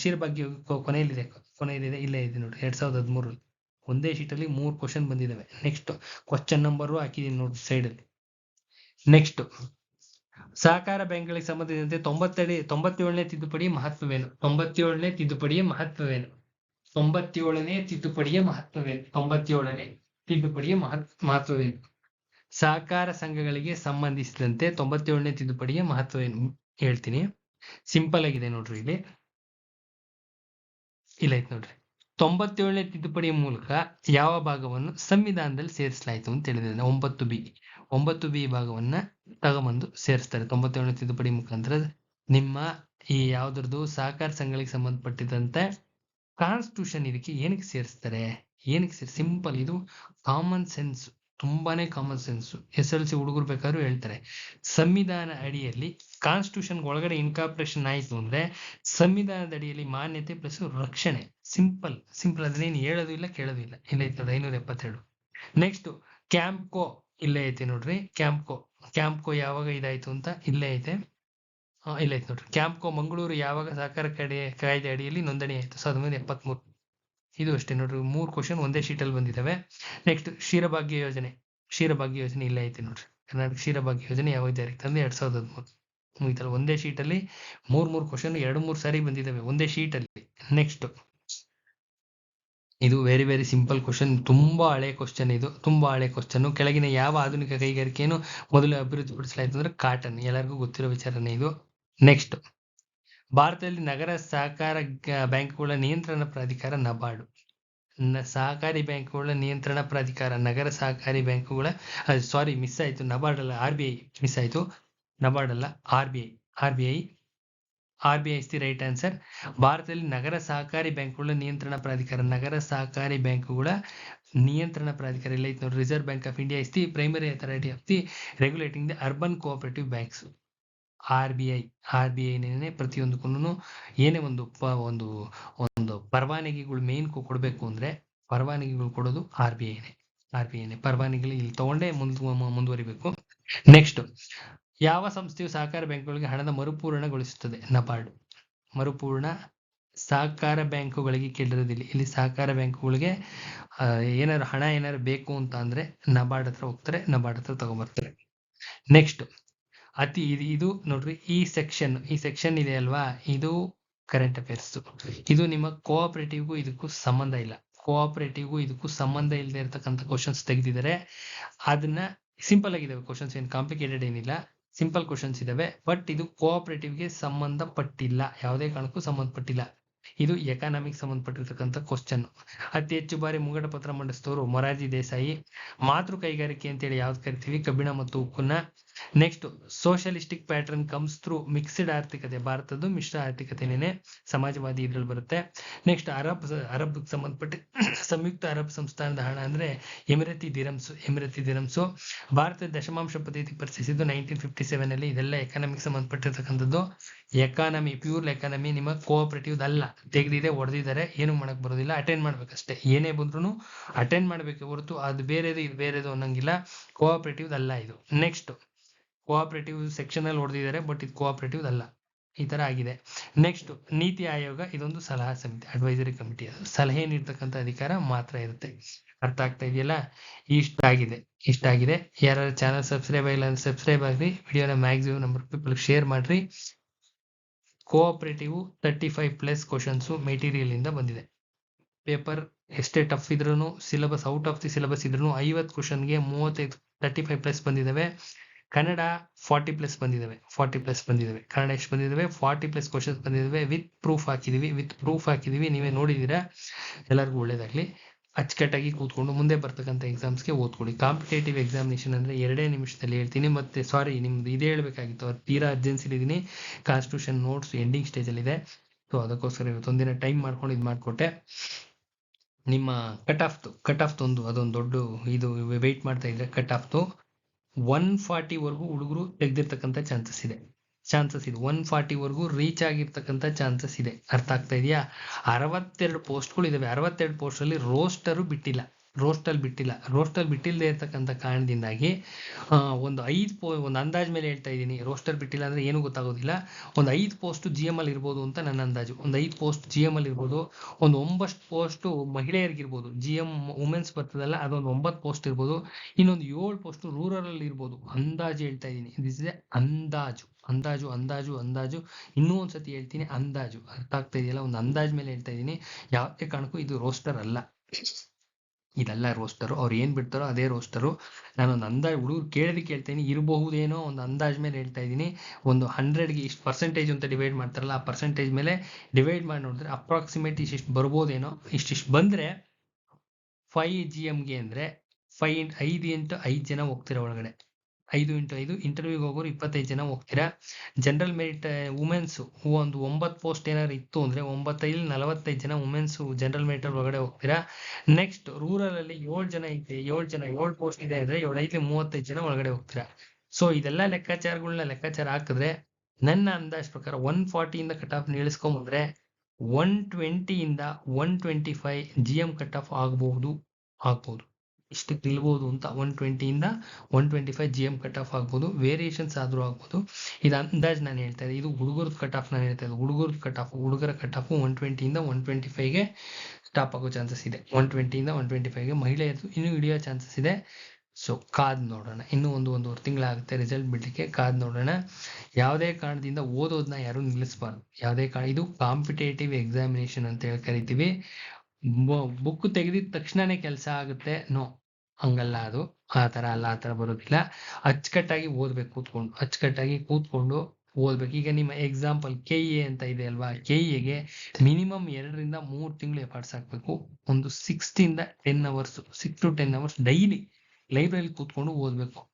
ಕ್ಷೀರಭಾಗ್ಯ ಕೊನೆಯಲ್ಲಿದೆ. ಕೊನೆಯಲ್ಲಿದೆ, ಇಲ್ಲೇ ಇದೆ ನೋಡಿ ಎರಡು ಸಾವಿರದ ಹದಿಮೂರಲ್ಲಿ ಒಂದೇ ಶೀಟಲ್ಲಿ ಮೂರು ಕ್ವಶನ್ ಬಂದಿದ್ದಾವೆ ನೆಕ್ಸ್ಟ್ ಕ್ವಶನ್ ನಂಬರು ಹಾಕಿದ್ದೀನಿ ನೋಡಿ ಸೈಡಲ್ಲಿ ನೆಕ್ಸ್ಟ್ ಸಹಕಾರ ಬ್ಯಾಂಕ್ಗಳಿಗೆ ಸಂಬಂಧಿಸಿದಂತೆ ತೊಂಬತ್ತಡಿ, ತೊಂಬತ್ತೇಳನೇ ತಿದ್ದುಪಡಿ ಮಹತ್ವವೇನು? ತೊಂಬತ್ತೇಳನೇ ತಿದ್ದುಪಡಿಯ ಮಹತ್ವವೇನು? ತೊಂಬತ್ತೇಳನೇ ತಿದ್ದುಪಡಿಯ ಮಹತ್ವವೇನು? ತೊಂಬತ್ತೇಳನೇ ತಿದ್ದುಪಡಿಯ ಮಹತ್, ಮಹತ್ವವೇನು? ಸಹಕಾರ ಸಂಘಗಳಿಗೆ ಸಂಬಂಧಿಸಿದಂತೆ ತೊಂಬತ್ತೇಳನೇ ತಿದ್ದುಪಡಿಯ ಮಹತ್ವವೇನು? ಹೇಳ್ತೀನಿ. ಸಿಂಪಲ್ ಆಗಿದೆ ನೋಡ್ರಿ ಇಲ್ಲಿ. ಇಲ್ಲ ಐತೆ ನೋಡ್ರಿ. ತೊಂಬತ್ತೇಳನೇ ತಿದ್ದುಪಡಿಯ ಮೂಲಕ ಯಾವ ಭಾಗವನ್ನು ಸಂವಿಧಾನದಲ್ಲಿ ಸೇರಿಸಲಾಯಿತು ಅಂತ ಹೇಳಿದ್ರೆ, ಒಂಬತ್ತು ಬಿ. ಒಂಬತ್ತು ಬಿ ಭಾಗವನ್ನ ತಗೊಂಬಂದು ಸೇರಿಸ್ತಾರೆ. ತೊಂಬತ್ತೇಳನೇ ತಿದ್ದುಪಡಿ ಮುಖಾಂತರ ನಿಮ್ಮ ಈ ಯಾವ್ದ್ರದ್ದು ಸಹಕಾರ ಸಂಘಗಳಿಗೆ ಸಂಬಂಧಪಟ್ಟಿದಂತೆ ಕಾನ್ಸ್ಟಿಟ್ಯೂಷನ್ ಇದಕ್ಕೆ ಏನಕ್ಕೆ ಸೇರಿಸ್ತಾರೆ? ಏನಕ್ಕೆ ಸೇರಿ ಸಿಂಪಲ್ ಇದು ಕಾಮನ್ ಸೆನ್ಸ್ ತುಂಬಾನೇ common sense S L C ಹುಡುಗರು ಬೇಕಾದ್ರೂ ಹೇಳ್ತಾರೆ. ಸಂವಿಧಾನ ಅಡಿಯಲ್ಲಿ ಕಾನ್ಸ್ಟಿಟ್ಯೂಷನ್ ಒಳಗಡೆ ಇನ್ಕಾರ್ಪೊರೇಷನ್ ಆಯ್ತು ಅಂದ್ರೆ ಸಂವಿಧಾನದ ಅಡಿಯಲ್ಲಿ ಮಾನ್ಯತೆ ಪ್ಲಸ್ ರಕ್ಷಣೆ. ಸಿಂಪಲ್ ಸಿಂಪಲ್ ಅದನ್ನೇನು ಹೇಳೋದು ಇಲ್ಲ ಕೇಳೋದು ಇಲ್ಲ ಇಲ್ಲ ಐನೂರ ಎಪ್ಪತ್ತೆರಡು. ನೆಕ್ಸ್ಟ್ ಕ್ಯಾಂಪ್ಕೋ ಇಲ್ಲೇ ಐತೆ ನೋಡ್ರಿ. ಕ್ಯಾಂಪ್ಕೋ ಕ್ಯಾಂಪ್ಕೋ ಯಾವಾಗ ಇದಾಯ್ತು ಅಂತ ಇಲ್ಲೇ ಐತೆ. ಇಲ್ಲೇ ಐತೆ ನೋಡ್ರಿ. ಕ್ಯಾಂಪ್ಕೋ ಮಂಗಳೂರು ಯಾವಾಗ ಸಹಕಾರ ಕಡೆ, ಕಾಯ್ದೆ ಅಡಿಯಲ್ಲಿ ನೋಂದಣಿ ಆಯ್ತು. ಸಾವಿರದ ಒಂಬೈನೂರ ಎಪ್ಪತ್ಮೂರು. ಇದು ಅಷ್ಟೇ ನೋಡ್ರಿ. ಮೂರು ಕ್ವಶನ್ ಒಂದೇ ಶೀಟಲ್ಲಿ ಬಂದಿದ್ದಾವೆ ನೆಕ್ಸ್ಟ್ ಕ್ಷೀರಭಾಗ್ಯ ಯೋಜನೆ. ಕ್ಷೀರಭಾಗ್ಯ ಯೋಜನೆ ಇಲ್ಲೇ ಐತೆ ನೋಡ್ರಿ. ಕರ್ನಾಟಕ ಕ್ಷೀರಭಾಗ್ಯ ಯೋಜನೆ ಯಾವಾಗ ಜಾರಿಗೆ ತಂದೆ ಎರಡ್ ಸಾವಿರದ ಹದಿಮೂರು. ಮುಗಿತಲ್ಲ, ಒಂದೇ ಶೀಟಲ್ಲಿ ಮೂರು ಮೂರು ಕ್ವಶನ್ ಎರಡು, ಮೂರು ಸಾರಿ ಬಂದಿದ್ದಾವೆ ಒಂದೇ ಶೀಟಲ್ಲಿ ನೆಕ್ಸ್ಟ್ ಇದು ವೆರಿ ವೆರಿ ಸಿಂಪಲ್ ಕ್ವಶನ್ ತುಂಬಾ ಹಳೆ ಕ್ವಶನ್ ಇದು. ತುಂಬಾ ಹಳೆ ಕ್ವಶನ್ ಕೆಳಗಿನ ಯಾವ ಆಧುನಿಕ ಕೈಗಾರಿಕೆಯನ್ನು ಮೊದಲು ಅಭಿವೃದ್ಧಿಪಡಿಸಲಾಯಿತು ಅಂದ್ರೆ ಕಾಟನ್ ಎಲ್ಲರಿಗೂ ಗೊತ್ತಿರೋ ವಿಚಾರನೇ ಇದು. ನೆಕ್ಸ್ಟ್ ಭಾರತದಲ್ಲಿ ನಗರ ಸಹಕಾರ ಬ್ಯಾಂಕ್ಗಳ ನಿಯಂತ್ರಣ ಪ್ರಾಧಿಕಾರ ನಬಾರ್ಡ್. ಸಹಕಾರಿ ಬ್ಯಾಂಕ್ಗಳ ನಿಯಂತ್ರಣ ಪ್ರಾಧಿಕಾರ, ನಗರ ಸಹಕಾರಿ ಬ್ಯಾಂಕುಗಳ ಸಾರಿ ಮಿಸ್ ಆಯ್ತು. ನಬಾರ್ಡ್ ಅಲ್ಲ ಆರ್ ಬಿ ಐ ಮಿಸ್ ಆಯ್ತು. ನಬಾರ್ಡ್ ಅಲ್ಲ R B I R B I R B I the right answer ಭಾರತದಲ್ಲಿ ನಗರ ಸಹಕಾರಿ ಬ್ಯಾಂಕುಗಳ ನಿಯಂತ್ರಣ ಪ್ರಾಧಿಕಾರ, ನಗರ ಸಹಕಾರಿ ಬ್ಯಾಂಕುಗಳ ನಿಯಂತ್ರಣ ಪ್ರಾಧಿಕಾರ ಇಲ್ಲ ಐತೆ ನೋಡಿ Reserve Bank of India is the primary authority of the regulating the urban cooperative banks R B I R B ಐನೇ ಪ್ರತಿಯೊಂದಕ್ಕೂ ಏನೇ ಒಂದು ಪ, ಒಂದು ಒಂದು ಪರವಾನಗಿಗಳು ಮೇನ್ ಕೊಡಬೇಕು ಅಂದ್ರೆ ಪರವಾನಗಿಗಳು ಕೊಡೋದು ಆರ್ ಬಿ ಐನೇ ಆರ್ ಬಿ ಐನೇ ಪರವಾನಗಿಗಳು ಇಲ್ಲಿ ತಗೊಂಡೇ ಮುಂದ್ ಮುಂದುವರಿಬೇಕು. ನೆಕ್ಸ್ಟ್ ಯಾವ ಸಂಸ್ಥೆಯು ಸಹಕಾರ ಬ್ಯಾಂಕುಗಳಿಗೆ ಹಣದ ಮರುಪೂರಣಗೊಳಿಸುತ್ತದೆ ನಬಾರ್ಡ್ ಮರುಪೂರ್ಣ ಸಹಕಾರ ಬ್ಯಾಂಕುಗಳಿಗೆ ಕೇಳಿರೋದಿಲ್ಲ. ಇಲ್ಲಿ ಸಹಕಾರ ಬ್ಯಾಂಕುಗಳಿಗೆ ಏನಾದ್ರು ಹಣ ಏನಾದ್ರು ಬೇಕು ಅಂತ ಅಂದ್ರೆ ನಬಾರ್ಡ್ ಹತ್ರ ಹೋಗ್ತಾರೆ, ನಬಾರ್ಡ್ ಹತ್ರ ತಗೊಂಬರ್ತಾರೆ. ನೆಕ್ಸ್ಟ್ ಅತಿ ಇದು ಇದು ನೋಡ್ರಿ, ಈ ಸೆಕ್ಷನ್ ಈ ಸೆಕ್ಷನ್ ಇದೆ ಅಲ್ವಾ? ಇದು ಕರೆಂಟ್ ಅಫೇರ್ಸ್ ಇದು ನಿಮ್ಮ ಕೋಆಪರೇಟಿವ್ಗೂ ಇದಕ್ಕೂ ಸಂಬಂಧ ಇಲ್ಲ. ಕೋಆಪರೇಟಿವ್ಗೂ ಇದಕ್ಕೂ ಸಂಬಂಧ ಇಲ್ಲದೆ ಇರತಕ್ಕಂಥ ಕ್ವಶನ್ಸ್ ತೆಗೆದಿದ್ದಾರೆ. ಅದನ್ನ ಸಿಂಪಲ್ ಆಗಿದ್ದಾವೆ ಕ್ವಶನ್ಸ್ ಏನು ಕಾಂಪ್ಲಿಕೇಟೆಡ್ ಏನಿಲ್ಲ. ಸಿಂಪಲ್ ಕ್ವಶನ್ಸ್ ಇದಾವೆ ಬಟ್ ಇದು ಕೋಆಪರೇಟಿವ್ಗೆ ಸಂಬಂಧಪಟ್ಟಿಲ್ಲ. ಯಾವುದೇ ಕಾರಣಕ್ಕೂ ಸಂಬಂಧಪಟ್ಟಿಲ್ಲ. ಇದು ಎಕಾನಮಿಕ್ ಸಂಬಂಧಪಟ್ಟಿರ್ತಕ್ಕಂಥ ಕ್ವಶನ್ ಅತಿ ಹೆಚ್ಚು ಬಾರಿ ಮುಂಗಡ ಪತ್ರ ಮಂಡಿಸಿದವರು ಮೊರಾರ್ಜಿ ದೇಸಾಯಿ. ಮಾತೃ ಕೈಗಾರಿಕೆ ಅಂತೇಳಿ ಯಾವ್ದು ಕರಿತೀವಿ? ಕಬ್ಬಿಣ ಮತ್ತು ಉಕ್ಕನ್ನ. Next socialistic pattern comes through mixed ಆರ್ಥಿಕತೆ. ಭಾರತದ್ದು ಮಿಶ್ರ ಆರ್ಥಿಕತೆನೇ ಸಮಾಜವಾದಿ ಇದ್ರಲ್ಲಿ ಬರುತ್ತೆ. ನೆಕ್ಸ್ಟ್ ಅರಬ್ ಅರಬ್ ಸಂಬಂಧಪಟ್ಟ ಸಂಯುಕ್ತ ಅರಬ್ ಸಂಸ್ಥಾನದ ಹಣ ಅಂದ್ರೆ ಎಮಿರತಿ ದಿರಮ್ಸ್ ಎಮಿರತಿ ದಿರಮ್ಸು ಭಾರತದ ದಶಮಾಂಶ ಪದ್ಧತಿ ಪರಿಚಯಿಸಿದ್ದು ನೈನ್ಟೀನ್ ಫಿಫ್ಟಿ ಸೆವೆನ್ ಅಲ್ಲಿ. ಇದೆಲ್ಲ ಎಕಾನಮಿಕ್ ಸಂಬಂಧಪಟ್ಟಿರ್ತಕ್ಕಂಥದ್ದು. ಎಕಾನಮಿ ಪ್ಯೂರ್ ಎಕಾನಮಿ ನಿಮ್ಮ ಕೋಆಪರೇಟಿವ್ ಅಲ್ಲ ತೆಗೆದಿದೆ ಹೊಡೆದಿದ್ದಾರೆ ಏನು ಮಾಡಕ್ ಬರೋದಿಲ್ಲ. ಅಟೆಂಡ್ ಮಾಡ್ಬೇಕಷ್ಟೇ. ಏನೇ ಬಂದ್ರು ಅಟೆಂಡ್ ಮಾಡ್ಬೇಕು ಹೊರತು ಅದು ಬೇರೆದು, ಇದು ಬೇರೆದು ಅನ್ನಂಗಿಲ್ಲ. ಕೋಆಪರೇಟಿವ್ ಅಲ್ಲ ಇದು. ನೆಕ್ಸ್ಟ್ ಕೋಆಪರೇಟಿವ್ ಸೆಕ್ಷನ್ ಅಲ್ಲಿ ಹೊಡೆದಿದ್ದಾರೆ ಬಟ್ ಇದು ಕೋಆಪರೇಟಿವ್ ಅಲ್ಲ ಈ ತರ ಆಗಿದೆ. ನೆಕ್ಸ್ಟ್ ನೀತಿ ಆಯೋಗ, ಇದೊಂದು ಸಲಹಾ ಸಮಿತಿ ಅಡ್ವೈಸರಿ ಕಮಿಟಿ ಅದು. ಸಲಹೆ ನೀಡ್ತಕ್ಕಂಥ ಅಧಿಕಾರ ಮಾತ್ರ ಇರುತ್ತೆ. ಅರ್ಥ ಆಗ್ತಾ ಇದೆಯಲ್ಲ? ಇಷ್ಟ ಆಗಿದೆ ಇಷ್ಟ ಆಗಿದೆ. ಯಾರು ಚಾನಲ್ ಸಬ್ಸ್ಕ್ರೈಬ್ ಆಗಿಲ್ಲ ಅಂದ್ರೆ ಸಬ್ಸ್ಕ್ರೈಬ್ ಆಗ್ರಿ. ವಿಡಿಯೋನ ಮ್ಯಾಕ್ಸಿಮಮ್ ನಂಬರ್ ಪೀಪಲ್ ಶೇರ್ ಮಾಡ್ರಿ. Cooperative thirty five plus questions material ಇಂದ ಬಂದಿದೆ. ಪೇಪರ್ ಎಷ್ಟೇ ಟಫ್ ಇದ್ರೂ syllabus out of the syllabus ಇದ್ರೂ ಐವತ್ತು ಕ್ವಶನ್ಗೆ ಮೂವತ್ತೈದು ತರ್ಟಿ ಫೈವ್ ಪ್ಲಸ್ ಬಂದಿದ್ದಾವೆ ಕನ್ನಡ ಫಾರ್ಟಿ ಪ್ಲಸ್ ಬಂದಿದ್ದಾವೆ ಫಾರ್ಟಿ ಪ್ಲಸ್ ಬಂದಿದ್ದಾವೆ ಕನ್ನಡ ಎಷ್ಟು ಬಂದಿದ್ದಾವೆ ಫಾರ್ಟಿ ಪ್ಲಸ್ ಕ್ವಶನ್ಸ್ ಬಂದಿದ್ದಾವೆ ವಿತ್ ಪ್ರೂಫ್ ಹಾಕಿದೀವಿ ವಿತ್ ಪ್ರೂಫ್ ಹಾಕಿದೀವಿ. ನೀವೇ ನೋಡಿದೀರಾ? ಎಲ್ಲರಿಗೂ ಒಳ್ಳೇದಾಗ್ಲಿ. ಅಚ್ಚುಕಟ್ಟಾಗಿ ಕೂತ್ಕೊಂಡು ಮುಂದೆ ಬರ್ತಕ್ಕಂಥ ಎಕ್ಸಾಮ್ಸ್ಗೆ ಓದ್ಕೊಳ್ಳಿ. ಕಾಂಪಿಟೇಟಿವ್ ಎಕ್ಸಾಮಿನೇಷನ್ ಅಂದ್ರೆ ಎರಡೇ ನಿಮಿಷದಲ್ಲಿ ಹೇಳ್ತೀನಿ. ಮತ್ತೆ ಸಾರಿ ನಿಮ್ದು ಇದೇ ಹೇಳ್ಬೇಕಾಗಿತ್ತು. ಅವ್ರು ತೀರಾ ಅರ್ಜೆನ್ಸಿ ಇದ್ದೀನಿ ಕಾನ್ಸ್ಟಿಟ್ಯೂಷನ್ ನೋಟ್ಸ್ ಎಂಡಿಂಗ್ ಸ್ಟೇಜಲ್ಲಿದೆ ಸೊ ಅದಕ್ಕೋಸ್ಕರ ಇವತ್ತೊಂದಿನ ಟೈಮ್ ಮಾಡ್ಕೊಂಡು ಇದು ಮಾಡಿಕೊಟ್ಟೆ. ನಿಮ್ಮ ಕಟ್ ಆಫ್ತು ಕಟ್ ಆಫ್ತು ಒಂದು, ಅದೊಂದು ದೊಡ್ಡ ಇದು ವೆಯ್ಟ್ ಮಾಡ್ತಾ ಇದ್ರೆ ಕಟ್ ಆಫ್ತು ಒನ್ ಫಾರ್ಟಿವರೆಗೂ ಹುಡುಗರು ತೆಗೆದಿರ್ತಕ್ಕಂಥ ಚಾನ್ಸಸ್ ಇದೆ. ಚಾನ್ಸಸ್ ಇದೆ. ಒನ್ ಫಾರ್ಟಿವರೆಗೂ ರೀಚ್ ಆಗಿರ್ತಕ್ಕಂಥ ಚಾನ್ಸಸ್ ಇದೆ. ಅರ್ಥ ಆಗ್ತಾ ಇದೆಯಾ? ಅರವತ್ತೆರಡು ಪೋಸ್ಟ್ಗಳು ಇದಾವೆ. ಅರವತ್ತೆರಡು ಪೋಸ್ಟಲ್ಲಿ ರೋಸ್ಟರು ಬಿಟ್ಟಿಲ್ಲ. ರೋಸ್ಟಲ್ಲಿ ಬಿಟ್ಟಿಲ್ಲ. ರೋಸ್ಟಲ್ಲಿ ಬಿಟ್ಟಿಲ್ಲದೆ ಇರ್ತಕ್ಕಂಥ ಕಾರಣದಿಂದಾಗಿ ಒಂದು ಐದು ಪೋ, ಒಂದು ಅಂದಾಜು ಮೇಲೆ ಹೇಳ್ತಾ ಇದ್ದೀನಿ. ರೋಸ್ಟರ್ ಬಿಟ್ಟಿಲ್ಲ ಅಂದರೆ ಏನೂ ಗೊತ್ತಾಗೋದಿಲ್ಲ. ಒಂದು ಐದು ಪೋಸ್ಟ್ ಜಿ ಎಂ ಅಲ್ಲಿ ಇರ್ಬೋದು ಅಂತ ನನ್ನ ಅಂದಾಜು. ಒಂದು ಐದು ಪೋಸ್ಟ್ ಜಿ ಎಂ ಅಲ್ಲಿ ಇರ್ಬೋದು, ಒಂದು ಒಂಬತ್ತು ಪೋಸ್ಟು ಮಹಿಳೆಯರಿಗಿರ್ಬೋದು ಜಿ ಎಂ ವುಮೆನ್ಸ್ ಬರ್ತದಲ್ಲ, ಅದೊಂದು ಒಂಬತ್ತು ಪೋಸ್ಟ್ ಇರ್ಬೋದು. ಇನ್ನೊಂದು ಏಳು ಪೋಸ್ಟು ರೂರಲಲ್ಲಿ ಇರ್ಬೋದು. ಅಂದಾಜು ಹೇಳ್ತಾ ಇದ್ದೀನಿ. ದಿಸ್ ಇಸ್ ಅಂದಾಜು. ಅಂದಾಜು ಅಂದಾಜು ಅಂದಾಜು. ಇನ್ನೂ ಒಂದ್ಸತಿ ಹೇಳ್ತೀನಿ, ಅಂದಾಜು. ಅರ್ಥ ಆಗ್ತಾ ಇದೆಯಲ್ಲ? ಒಂದು ಅಂದಾಜು ಮೇಲೆ ಹೇಳ್ತಾ ಇದ್ದೀನಿ. ಯಾವುದೇ ಕಾರಣಕ್ಕೂ ಇದು ರೋಸ್ಟರ್ ಅಲ್ಲ. ಇದಲ್ಲ ರೋಸ್ಟರು ಅವ್ರು ಏನು ಬಿಡ್ತಾರೋ ಅದೇ ರೋಸ್ಟರು ಒಂದು ಅಂದಾಜು ಹುಡುಗರು ಕೇಳಿದ್ರೆ ಕೇಳ್ತೀನಿ, ಇರಬಹುದೇನೋ ಒಂದು ಅಂದಾಜು ಮೇಲೆ ಹೇಳ್ತಾ ಇದ್ದೀನಿ. ಒಂದು ಹಂಡ್ರೆಡ್ಗೆ ಇಷ್ಟು ಪರ್ಸೆಂಟೇಜ್ ಅಂತ ಡಿವೈಡ್ ಮಾಡ್ತಾರಲ್ಲ, ಆ ಪರ್ಸೆಂಟೇಜ್ ಮೇಲೆ ಡಿವೈಡ್ ಮಾಡಿ ನೋಡಿದ್ರೆ ಅಪ್ರಾಕ್ಸಿಮೇಟ್ ಇಷ್ಟಿಷ್ಟು ಬರ್ಬೋದೇನೋ. ಇಷ್ಟಿಷ್ಟು ಬಂದ್ರೆ ಫೈ ಜಿ ಎಮ್ಗೆ ಅಂದರೆ ಫೈ ಐದು ಎಂಟು ಐದು ಜನ ಹೋಗ್ತಿರೋ ಒಳಗಡೆ. ಐದು ಇಂಟು ಐದು ಇಂಟರ್ವ್ಯೂಗೆ ಹೋಗೋರು ಇಪ್ಪತ್ತೈದು ಜನ ಹೋಗ್ತೀರಾ? ಜನರಲ್ ಮೆರಿಟ್ ವುಮೆನ್ಸು ಒಂದು ಒಂಬತ್ತು ಪೋಸ್ಟ್ ಏನಾದ್ರು ಇತ್ತು ಅಂದ್ರೆ ಒಂಬತ್ತೈದು ನಲವತ್ತೈದು ಜನ ವುಮೆನ್ಸು ಜನರಲ್ ಮೆರಿಟ್ ಒಳಗಡೆ ಹೋಗ್ತೀರಾ? ನೆಕ್ಸ್ಟ್ ರೂರಲ್ ಅಲ್ಲಿ ಏಳು ಜನ ಇದೆ ಏಳು ಜನ, ಏಳು ಪೋಸ್ಟ್ ಇದೆ ಅಂದ್ರೆ ಏಳು ಐದು ಮೂವತ್ತೈದು ಜನ ಒಳಗಡೆ ಹೋಗ್ತೀರಾ? ಸೊ ಇದೆಲ್ಲ ಲೆಕ್ಕಾಚಾರಗಳನ್ನ ಲೆಕ್ಕಾಚಾರ ಹಾಕಿದ್ರೆ ನನ್ನ ಅಂದಾಜ್ ಪ್ರಕಾರ ಒನ್ ಫಾರ್ಟಿಯಿಂದ ಕಟ್ ಆಫ್ ಇಳಿಸ್ಕೊಂಬಂದ್ರೆ one ಟ್ವೆಂಟಿಯಿಂದ one twenty five G M cut off ಆಗಬಹುದು ಆಗ್ಬಹುದು ಇಷ್ಟಕ್ಕೆ ನಿಲ್ಬೋದು ಅಂತ one ಟ್ವೆಂಟಿಯಿಂದ one twenty five G M cut off ಆಗ್ಬೋದು ವೇರಿಯೇಷನ್ಸ್ ಆದರೂ ಆಗ್ಬೋದು. ಇದು ಅಂದಾಜು ನಾನು ಹೇಳ್ತಾ ಇದ್ದೆ ಇದು ಹುಡುಗರದ ಕಟ್ ಆಫ್ ನಾನು ಹೇಳ್ತಾ ಇದ್ದೆ ಹುಡುಗರದ ಕಟ್ ಆಫ್ ಹುಡುಗರ ಕಟ್ ಆಫ್ ಒನ್ ಟ್ವೆಂಟಿಯಿಂದ ಒನ್ ಟ್ವೆಂಟಿ ಫೈವ್ಗೆ ಸ್ಟಾಪ್ ಆಗೋ ಚಾನ್ಸಸ್ ಇದೆ. ಒನ್ ಟ್ವೆಂಟಿಯಿಂದ ಒನ್ ಟ್ವೆಂಟಿ ಫೈವ್ಗೆ ಮಹಿಳೆಯರು ಇನ್ನೂ ಹಿಡಿಯೋ ಚಾನ್ಸಸ್ ಇದೆ. ಸೊ ಕಾದ್ ನೋಡೋಣ. ಇನ್ನೂ ಒಂದು ಒಂದೂವರೆ ತಿಂಗಳಾಗುತ್ತೆ ರಿಸಲ್ಟ್ ಬಿಡಲಿಕ್ಕೆ. ಕಾದ್ ನೋಡೋಣ. ಯಾವುದೇ ಕಾರಣದಿಂದ ಓದೋದನ್ನ ಯಾರು ನಿಲ್ಲಿಸಬಾರ್ದು. ಯಾವುದೇ ಕಾರಣ ಇದು ಕಾಂಪಿಟೇಟಿವ್ ಎಕ್ಸಾಮಿನೇಷನ್ ಅಂತ ಹೇಳಿ ಕರಿತೀವಿ. ಬುಕ್ ತೆಗೆದಿದ ತಕ್ಷಣನೇ ಕೆಲಸ ಆಗುತ್ತೆ. ನೋ, ಹಂಗಲ್ಲ ಅದು. ಆ ಥರ ಅಲ್ಲ, ಆ ಥರ ಬರೋದಿಲ್ಲ. ಅಚ್ಚುಕಟ್ಟಾಗಿ ಓದ್ಬೇಕು, ಕೂತ್ಕೊಂಡು. ಅಚ್ಚುಕಟ್ಟಾಗಿ ಕೂತ್ಕೊಂಡು ಓದ್ಬೇಕು. ಈಗ ನಿಮ್ಮ ಎಕ್ಸಾಂಪಲ್ ಕೆ ಎ ಅಂತ ಇದೆ ಅಲ್ವಾ? ಕೆ ಎಗೆ ಮಿನಿಮಮ್ ಎರಡರಿಂದ ಮೂರು ತಿಂಗಳು ಎಫರ್ಟ್ಸ್ ಹಾಕ್ಬೇಕು. ಒಂದು ಸಿಕ್ಸ್ ಇಂದ ten hours six to ten hours daily library ಕೂತ್ಕೊಂಡು ಓದ್ಬೇಕು.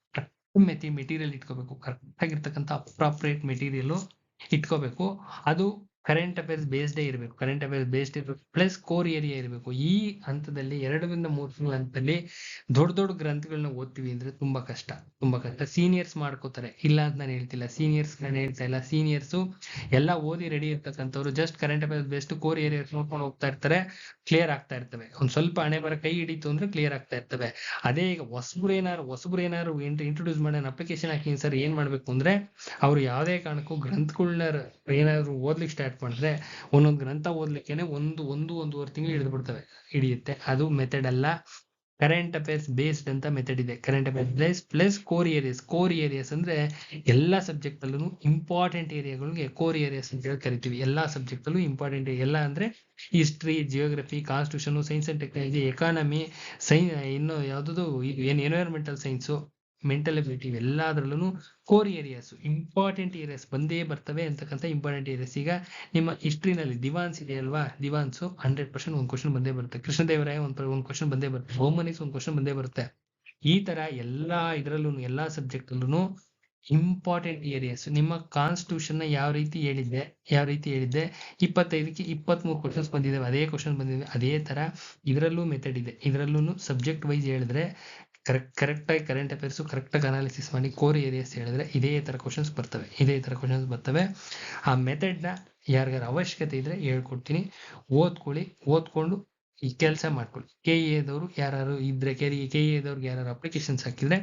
ಮೆತಿ ಮೆಟೀರಿಯಲ್ ಇಟ್ಕೋಬೇಕು. ಕರೆಕ್ಟ್ ಆಗಿರ್ತಕ್ಕಂತ ಅಪ್ರಾಪ್ರಿಯೇಟ್ ಮೆಟೀರಿಯಲ್ ಇಟ್ಕೋಬೇಕು. ಅದು ಕರೆಂಟ್ ಅಫೇರ್ಸ್ ಬೇಸ್ಡೇ ಇರಬೇಕು ಕರೆಂಟ್ ಅಫೇರ್ಸ್ ಬೇಸ್ಡ್ ಇರಬೇಕು ಪ್ಲಸ್ ಕೋರ್ ಏರಿಯಾ ಇರಬೇಕು. ಈ ಹಂತದಲ್ಲಿ ಎರಡರಿಂದ ಮೂರು ತಿಂಗಳ ಹಂತದಲ್ಲಿ ದೊಡ್ಡ ದೊಡ್ಡ ಗ್ರಂಥಗಳನ್ನ ಓದ್ತೀವಿ ಅಂದ್ರೆ ತುಂಬಾ ಕಷ್ಟ ತುಂಬಾ ಕಷ್ಟ. ಸೀನಿಯರ್ಸ್ ಮಾಡ್ಕೋತಾರೆ. ಇಲ್ಲ ಅಂತ ನಾನು ಹೇಳ್ತಿಲ್ಲ. ಸೀನಿಯರ್ಸ್ ನಾನು ಹೇಳ್ತಾ ಇಲ್ಲ. ಸೀನಿಯರ್ಸ್ ಎಲ್ಲ ಓದಿ ರೆಡಿ ಇರ್ತಕ್ಕಂಥವ್ರು just current affairs based core area ನೋಡ್ಕೊಂಡು ಹೋಗ್ತಾ ಇರ್ತಾರೆ ಕ್ಲಿಯರ್ ಆಗ್ತಾ ಇರ್ತವೆ. ಒಂದ್ ಸ್ವಲ್ಪ ಹಣೆ ಬರ ಕೈ ಹಿಡಿತು ಅಂದ್ರೆ ಕ್ಲಿಯರ್ ಆಗ್ತಾ ಇರ್ತವೆ. ಅದೇ ಈಗ ಹೊಸಬ್ರು ಏನಾರು ಹೊಸಬ್ರು ಏನಾರು ಇಂಟ್ರೊಡ್ಯೂಸ್ ಮಾಡಿ ಅಪ್ಲಿಕೇಶನ್ ಹಾಕಿ ಸರ್ ಏನ್ ಮಾಡ್ಬೇಕು ಅಂದ್ರೆ ಅವ್ರು ಯಾವುದೇ ಕಾರಣಕ್ಕೂ ಗ್ರಂಥಗಳನ್ನ ಏನಾದ್ರು ಓದ್ಲಿಕ್ಕೆ ಸ್ಟಾರ್ಟ್ ಮಾಡಿದ್ರೆ ಒಂದೊಂದು ಗ್ರಂಥ ಓದ್ಲಿಕ್ಕೆನೆ ಒಂದು ಒಂದು, ಒಂದೂವರೆ ತಿಂಗಳು ಹಿಡಿದು ಬಿಡ್ತವೆ, ಹಿಡಿಯುತ್ತೆ. ಅದು ಮೆಥಡ್ ಅಲ್ಲ. ಕರೆಂಟ್ ಅಫೇರ್ಸ್ ಬೇಸ್ಡ್ ಅಂತ ಮೆಥಡ್ ಇದೆ. Current affairs plus plus core areas core areas ಅಂದ್ರೆ ಎಲ್ಲಾ ಸಬ್ಜೆಕ್ಟ್ ಅಲ್ಲೂ ಇಂಪಾರ್ಟೆಂಟ್ ಏರಿಯಾಗಳಿಗೆ ಕೋರ್ ಏರಿಯಾಸ್ ಅಂತ ಹೇಳಿ ಕರಿತೀವಿ. ಎಲ್ಲಾ ಸಬ್ಜೆಕ್ಟ್ ಅಲ್ಲೂ ಇಂಪಾರ್ಟೆಂಟ್ ಎಲ್ಲ ಅಂದ್ರೆ history geography constitution science and technology economy science ಇನ್ನು ಯಾವ್ದು ಏನ್ ಎನ್ವೈರನ್ಮೆಂಟಲ್ ಸೈನ್ಸು ಮೆಂಟಲ್ ಎಬಿಲಿಟಿ ಎಲ್ಲದರಲ್ಲೂ ಕೋರ್ ಏರಿಯಾಸ್ ಇಂಪಾರ್ಟೆಂಟ್ ಏರಿಯಾಸ್ ಬಂದೇ ಬರ್ತವೆ ಅಂತಕ್ಕಂಥ ಇಂಪಾರ್ಟೆಂಟ್ ಏರಿಯಾಸ್ ಈಗ ನಿಮ್ಮ ಹಿಸ್ಟ್ರಿನಲ್ಲಿ ದಿವಾನ್ಸ್ ಇದೆ ಅಲ್ವಾ? ದಿವಾನ್ಸು ಹಂಡ್ರೆಡ್ ಪರ್ಸೆಂಟ್ ಒಂದು ಕ್ವಶನ್ ಬಂದೇ ಬರುತ್ತೆ. ಕೃಷ್ಣದೇವರಾಯ ಒಂದು ಒಂದು ಕ್ವಶನ್ ಬಂದೇ ಬರುತ್ತೆ. ಹೋಮನಿಸ್ ಒಂದು ಕ್ವಶನ್ ಬಂದೇ ಬರುತ್ತೆ. ಈ ತರ ಎಲ್ಲಾ ಇದರಲ್ಲೂ ಎಲ್ಲಾ ಸಬ್ಜೆಕ್ಟ್ ಅಲ್ಲೂ ಇಂಪಾರ್ಟೆಂಟ್ ಏರಿಯಾಸ್ ನಿಮ್ಮ ಕಾನ್ಸ್ಟಿಟ್ಯೂಷನ್ನ ಯಾವ ರೀತಿ ಹೇಳಿದ್ದೆ? ಯಾವ ರೀತಿ ಹೇಳಿದ್ದೆ? ಇಪ್ಪತ್ತೈದಕ್ಕೆ ಇಪ್ಪತ್ಮೂರು ಕ್ವಶನ್ಸ್ ಬಂದಿದ್ದಾವೆ ಅದೇ ಕ್ವಶನ್ ಬಂದಿದೆ ಅದೇ ತರ ಇದರಲ್ಲೂ ಮೆಥಡ್ ಇದೆ. ಇದರಲ್ಲೂ ಸಬ್ಜೆಕ್ಟ್ ವೈಸ್ ಹೇಳಿದ್ರೆ ಕರೆಕ್ಟ್ ಕರೆಕ್ಟಾಗಿ ಕರೆಂಟ್ ಅಫೇರ್ಸ್ ಕರೆಕ್ಟಾಗಿ ಅನಾಲಿಸಿಸ್ ಮಾಡಿ ಕೋರ್ ಏರಿಯಾಸ್ ಹೇಳಿದ್ರೆ ಇದೇ ತರ ಕ್ವಶನ್ಸ್ ಬರ್ತವೆ. ಇದೇ ತರ ಕ್ವಶನ್ಸ್ ಬರ್ತವೆ. ಆ ಮೆಥಡ್ನ ಯಾರಿಗಾರ ಅವಶ್ಯಕತೆ ಇದ್ರೆ ಹೇಳ್ಕೊಡ್ತೀನಿ. ಓದ್ಕೊಳ್ಳಿ, ಓದ್ಕೊಂಡು ಈ ಕೆಲಸ ಮಾಡ್ಕೊಳ್ಳಿ. ಕೆ ಎದವರು ಯಾರು ಇದ್ರೆ ಕೆ ಎದವ್ರಿಗೆ ಯಾರು ಅಪ್ಲಿಕೇಶನ್ಸ್ ಹಾಕಿದ್ರೆ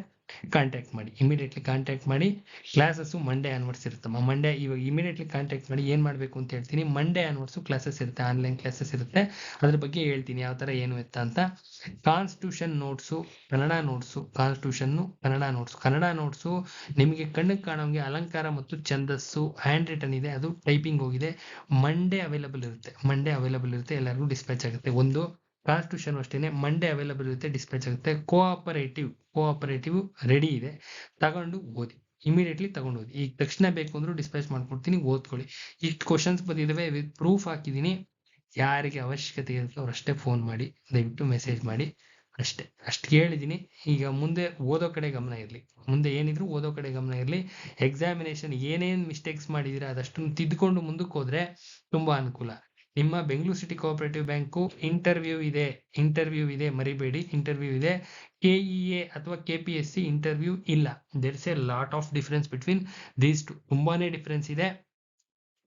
ಕಾಂಟ್ಯಾಕ್ಟ್ ಮಾಡಿ ಇಮಿಡಿಯೇಟ್ಲಿ ಕಾಂಟ್ಯಾಕ್ಟ್ ಮಾಡಿ ಕ್ಲಾಸಸ್ಸು ಮಂಡೇ ಆನ್ವರ್ಸ್ ಇರುತ್ತಮ್ಮ. ಮಂಡೇ ಇವಾಗ ಇಮಿಡಿಯೇಟ್ಲಿ ಕಾಂಟ್ಯಾಕ್ಟ್ ಮಾಡಿ ಏನು ಮಾಡಬೇಕು ಅಂತ ಹೇಳ್ತೀನಿ. ಮಂಡೇ ಆನ್ವರ್ಡ್ಸು ಕ್ಲಾಸಸ್ ಇರುತ್ತೆ ಆನ್ಲೈನ್ ಕ್ಲಾಸಸ್ ಇರುತ್ತೆ. ಅದ್ರ ಬಗ್ಗೆ ಹೇಳ್ತೀನಿ, ಯಾವ ಥರ ಏನು ಇತ್ತ ಅಂತ. Constitution notes Kannada notes constitution Kannada notes Kannada notes ನಿಮಗೆ ಕಣ್ಣಿಗೆ ಕಾಣೋಂಗೆ ಅಲಂಕಾರ ಮತ್ತು ಛಂದಸ್ಸು ಹ್ಯಾಂಡ್ ರಿಟನ್ ಇದೆ, ಅದು ಟೈಪಿಂಗ್ ಹೋಗಿದೆ. ಮಂಡೇ ಅವೈಲಬಲ್ ಇರುತ್ತೆ. ಮಂಡೇ ಅವೈಲಬಲ್ ಇರುತ್ತೆ, ಎಲ್ಲರಿಗೂ ಡಿಸ್ಪ್ಯಾಚ್ ಆಗುತ್ತೆ. ಒಂದು ಕಾನ್ಸ್ಟಿಟ್ಯೂಷನ್ ಅಷ್ಟೇ ಮಂಡೇ ಅವೈಲಬಲ್ ಇರುತ್ತೆ ಡಿಸ್ಪ್ಯಾಚ್ ಆಗುತ್ತೆ. ಕೋಆಪರೇಟಿವ್ ಕೋಆಪರೇಟಿವ್ ರೆಡಿ ಇದೆ. ತಗೊಂಡು ಓದಿ. ಇಮಿಡಿಯೇಟ್ಲಿ ತಗೊಂಡು ಓದಿ. ಈಗ ತಕ್ಷಣ ಬೇಕು ಅಂದ್ರೂ ಡಿಸ್ಪ್ಯಾಚ್ ಮಾಡ್ಕೊಡ್ತೀನಿ, ಓದ್ಕೊಳ್ಳಿ. ಇಷ್ಟು ಕ್ವಶನ್ಸ್ ಬಂದಿದ್ದಾವೆ ವಿತ್ ಪ್ರೂಫ್ ಹಾಕಿದ್ದೀನಿ ಯಾರಿಗೆ ಅವಶ್ಯಕತೆ ಇರುತ್ತೆ ಅವ್ರು ಅಷ್ಟೇ ಫೋನ್ ಮಾಡಿ, ದಯವಿಟ್ಟು ಮೆಸೇಜ್ ಮಾಡಿ. ಅಷ್ಟೇ. ಅಷ್ಟು ಹೇಳಿದ್ದೀನಿ ಈಗ ಮುಂದೆ ಓದೋ ಕಡೆ ಗಮನ ಇರಲಿ. ಮುಂದೆ ಏನಿದ್ರು ಓದೋ ಕಡೆ ಗಮನ ಇರಲಿ. ಎಕ್ಸಾಮಿನೇಷನ್ ಏನೇನು ಮಿಸ್ಟೇಕ್ಸ್ ಮಾಡಿದಿರ ಅದಷ್ಟನ್ನು ತಿದ್ದುಕೊಂಡು ಮುಂದಕ್ಕೆ ಹೋದ್ರೆ ತುಂಬಾ ಅನುಕೂಲ. ನಿಮ್ಮ Bengaluru city cooperative bank interview ಇದೆ. ಇಂಟರ್ವ್ಯೂ ಇದೆ. ಮರಿಬೇಡಿ. ಇಂಟರ್ವ್ಯೂ ಇದೆ. ಕೆಇಎ ಅಥವಾ K P S C interview ಇಲ್ಲ. There's a lot of difference between these two ತುಂಬಾನೇ ಡಿಫ್ರೆನ್ಸ್ ಇದೆ.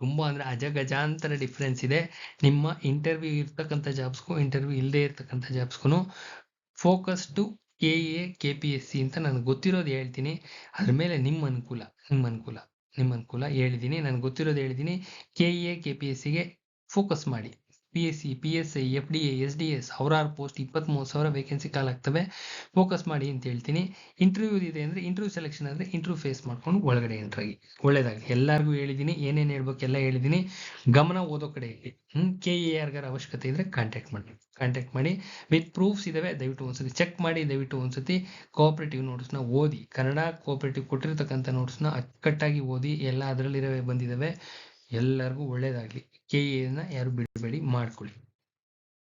ತುಂಬ ಅಂದರೆ ಅಜಗಜಾಂತರ ಡಿಫ್ರೆನ್ಸ್ ಇದೆ. ನಿಮ್ಮ ಇಂಟರ್ವ್ಯೂ ಇರ್ತಕ್ಕಂಥ ಜಾಬ್ಸ್ಗೂ ಇಂಟರ್ವ್ಯೂ ಇಲ್ಲದೆ ಇರ್ತಕ್ಕಂಥ ಜಾಬ್ಸ್ಗೂ focus to K A K P S C ಅಂತ ನನಗೆ ಗೊತ್ತಿರೋದು ಹೇಳ್ತೀನಿ. ಅದ್ರ ಮೇಲೆ ನಿಮ್ಮ ಅನುಕೂಲ ನಿಮ್ಮ ಅನುಕೂಲ ನಿಮ್ಮ ಅನುಕೂಲ ಹೇಳಿದ್ದೀನಿ ನನಗೆ ಗೊತ್ತಿರೋದು ಹೇಳಿದ್ದೀನಿ K A K P S ಸಿಗೆ ಫೋಕಸ್ ಮಾಡಿ. P S C P S I F D A S D S ಸಾವಿರಾರು ಪೋಸ್ಟ್ ಇಪ್ಪತ್ತ್ಮೂರು ಸಾವಿರ ವೇಕೆನ್ಸಿ ಕಾಲಾಗ್ತವೆ ಫೋಕಸ್ ಮಾಡಿ ಅಂತ ಹೇಳ್ತೀನಿ. ಇಂಟರ್ವ್ಯೂ ಇದೆ ಅಂದರೆ ಇಂಟರ್ವ್ಯೂ ಸೆಲೆಕ್ಷನ್ ಅಂದರೆ ಇಂಟರ್ವ್ಯೂ ಫೇಸ್ ಮಾಡ್ಕೊಂಡು ಒಳಗಡೆ ಎಂಟ್ರಾಗಿ ಒಳ್ಳೇದಾಗಲಿ. ಎಲ್ಲರಿಗೂ ಹೇಳಿದ್ದೀನಿ ಏನೇನು ಹೇಳ್ಬೇಕು ಎಲ್ಲ ಹೇಳಿದ್ದೀನಿ ಗಮನ ಓದೋ ಕಡೆ ಇರಲಿ ಹ್ಞೂ ಕೆ ಎ ಆರ್ಗಾರ ಅವಶ್ಯಕತೆ ಇದ್ದರೆ ಕಾಂಟ್ಯಾಕ್ಟ್ ಮಾಡಿ. ಕಾಂಟ್ಯಾಕ್ಟ್ ಮಾಡಿ. ವಿತ್ ಪ್ರೂಫ್ಸ್ ಇದಾವೆ, ದಯವಿಟ್ಟು ಒಂದ್ಸತಿ ಚೆಕ್ ಮಾಡಿ, ದಯವಿಟ್ಟು ಒಂದ್ಸತಿ ಕೋಆಪರೇಟಿವ್ ನೋಟ್ಸ್ನ ಓದಿ. ಕನ್ನಡ ಕೋಆಪರೇಟಿವ್ ಕೊಟ್ಟಿರ್ತಕ್ಕಂಥ ನೋಟ್ಸ್ನ ಅಚ್ಚುಕಟ್ಟಾಗಿ ಓದಿ. ಎಲ್ಲ ಅದರಲ್ಲಿರೋವೆ ಬಂದಿದ್ದಾವೆ ಎಲ್ಲರಿಗೂ ಒಳ್ಳೇದಾಗಲಿ. ಕೆ ಎನ ಯಾರು ಬಿಡಬೇಡಿ ಮಾಡ್ಕೊಳ್ಳಿ.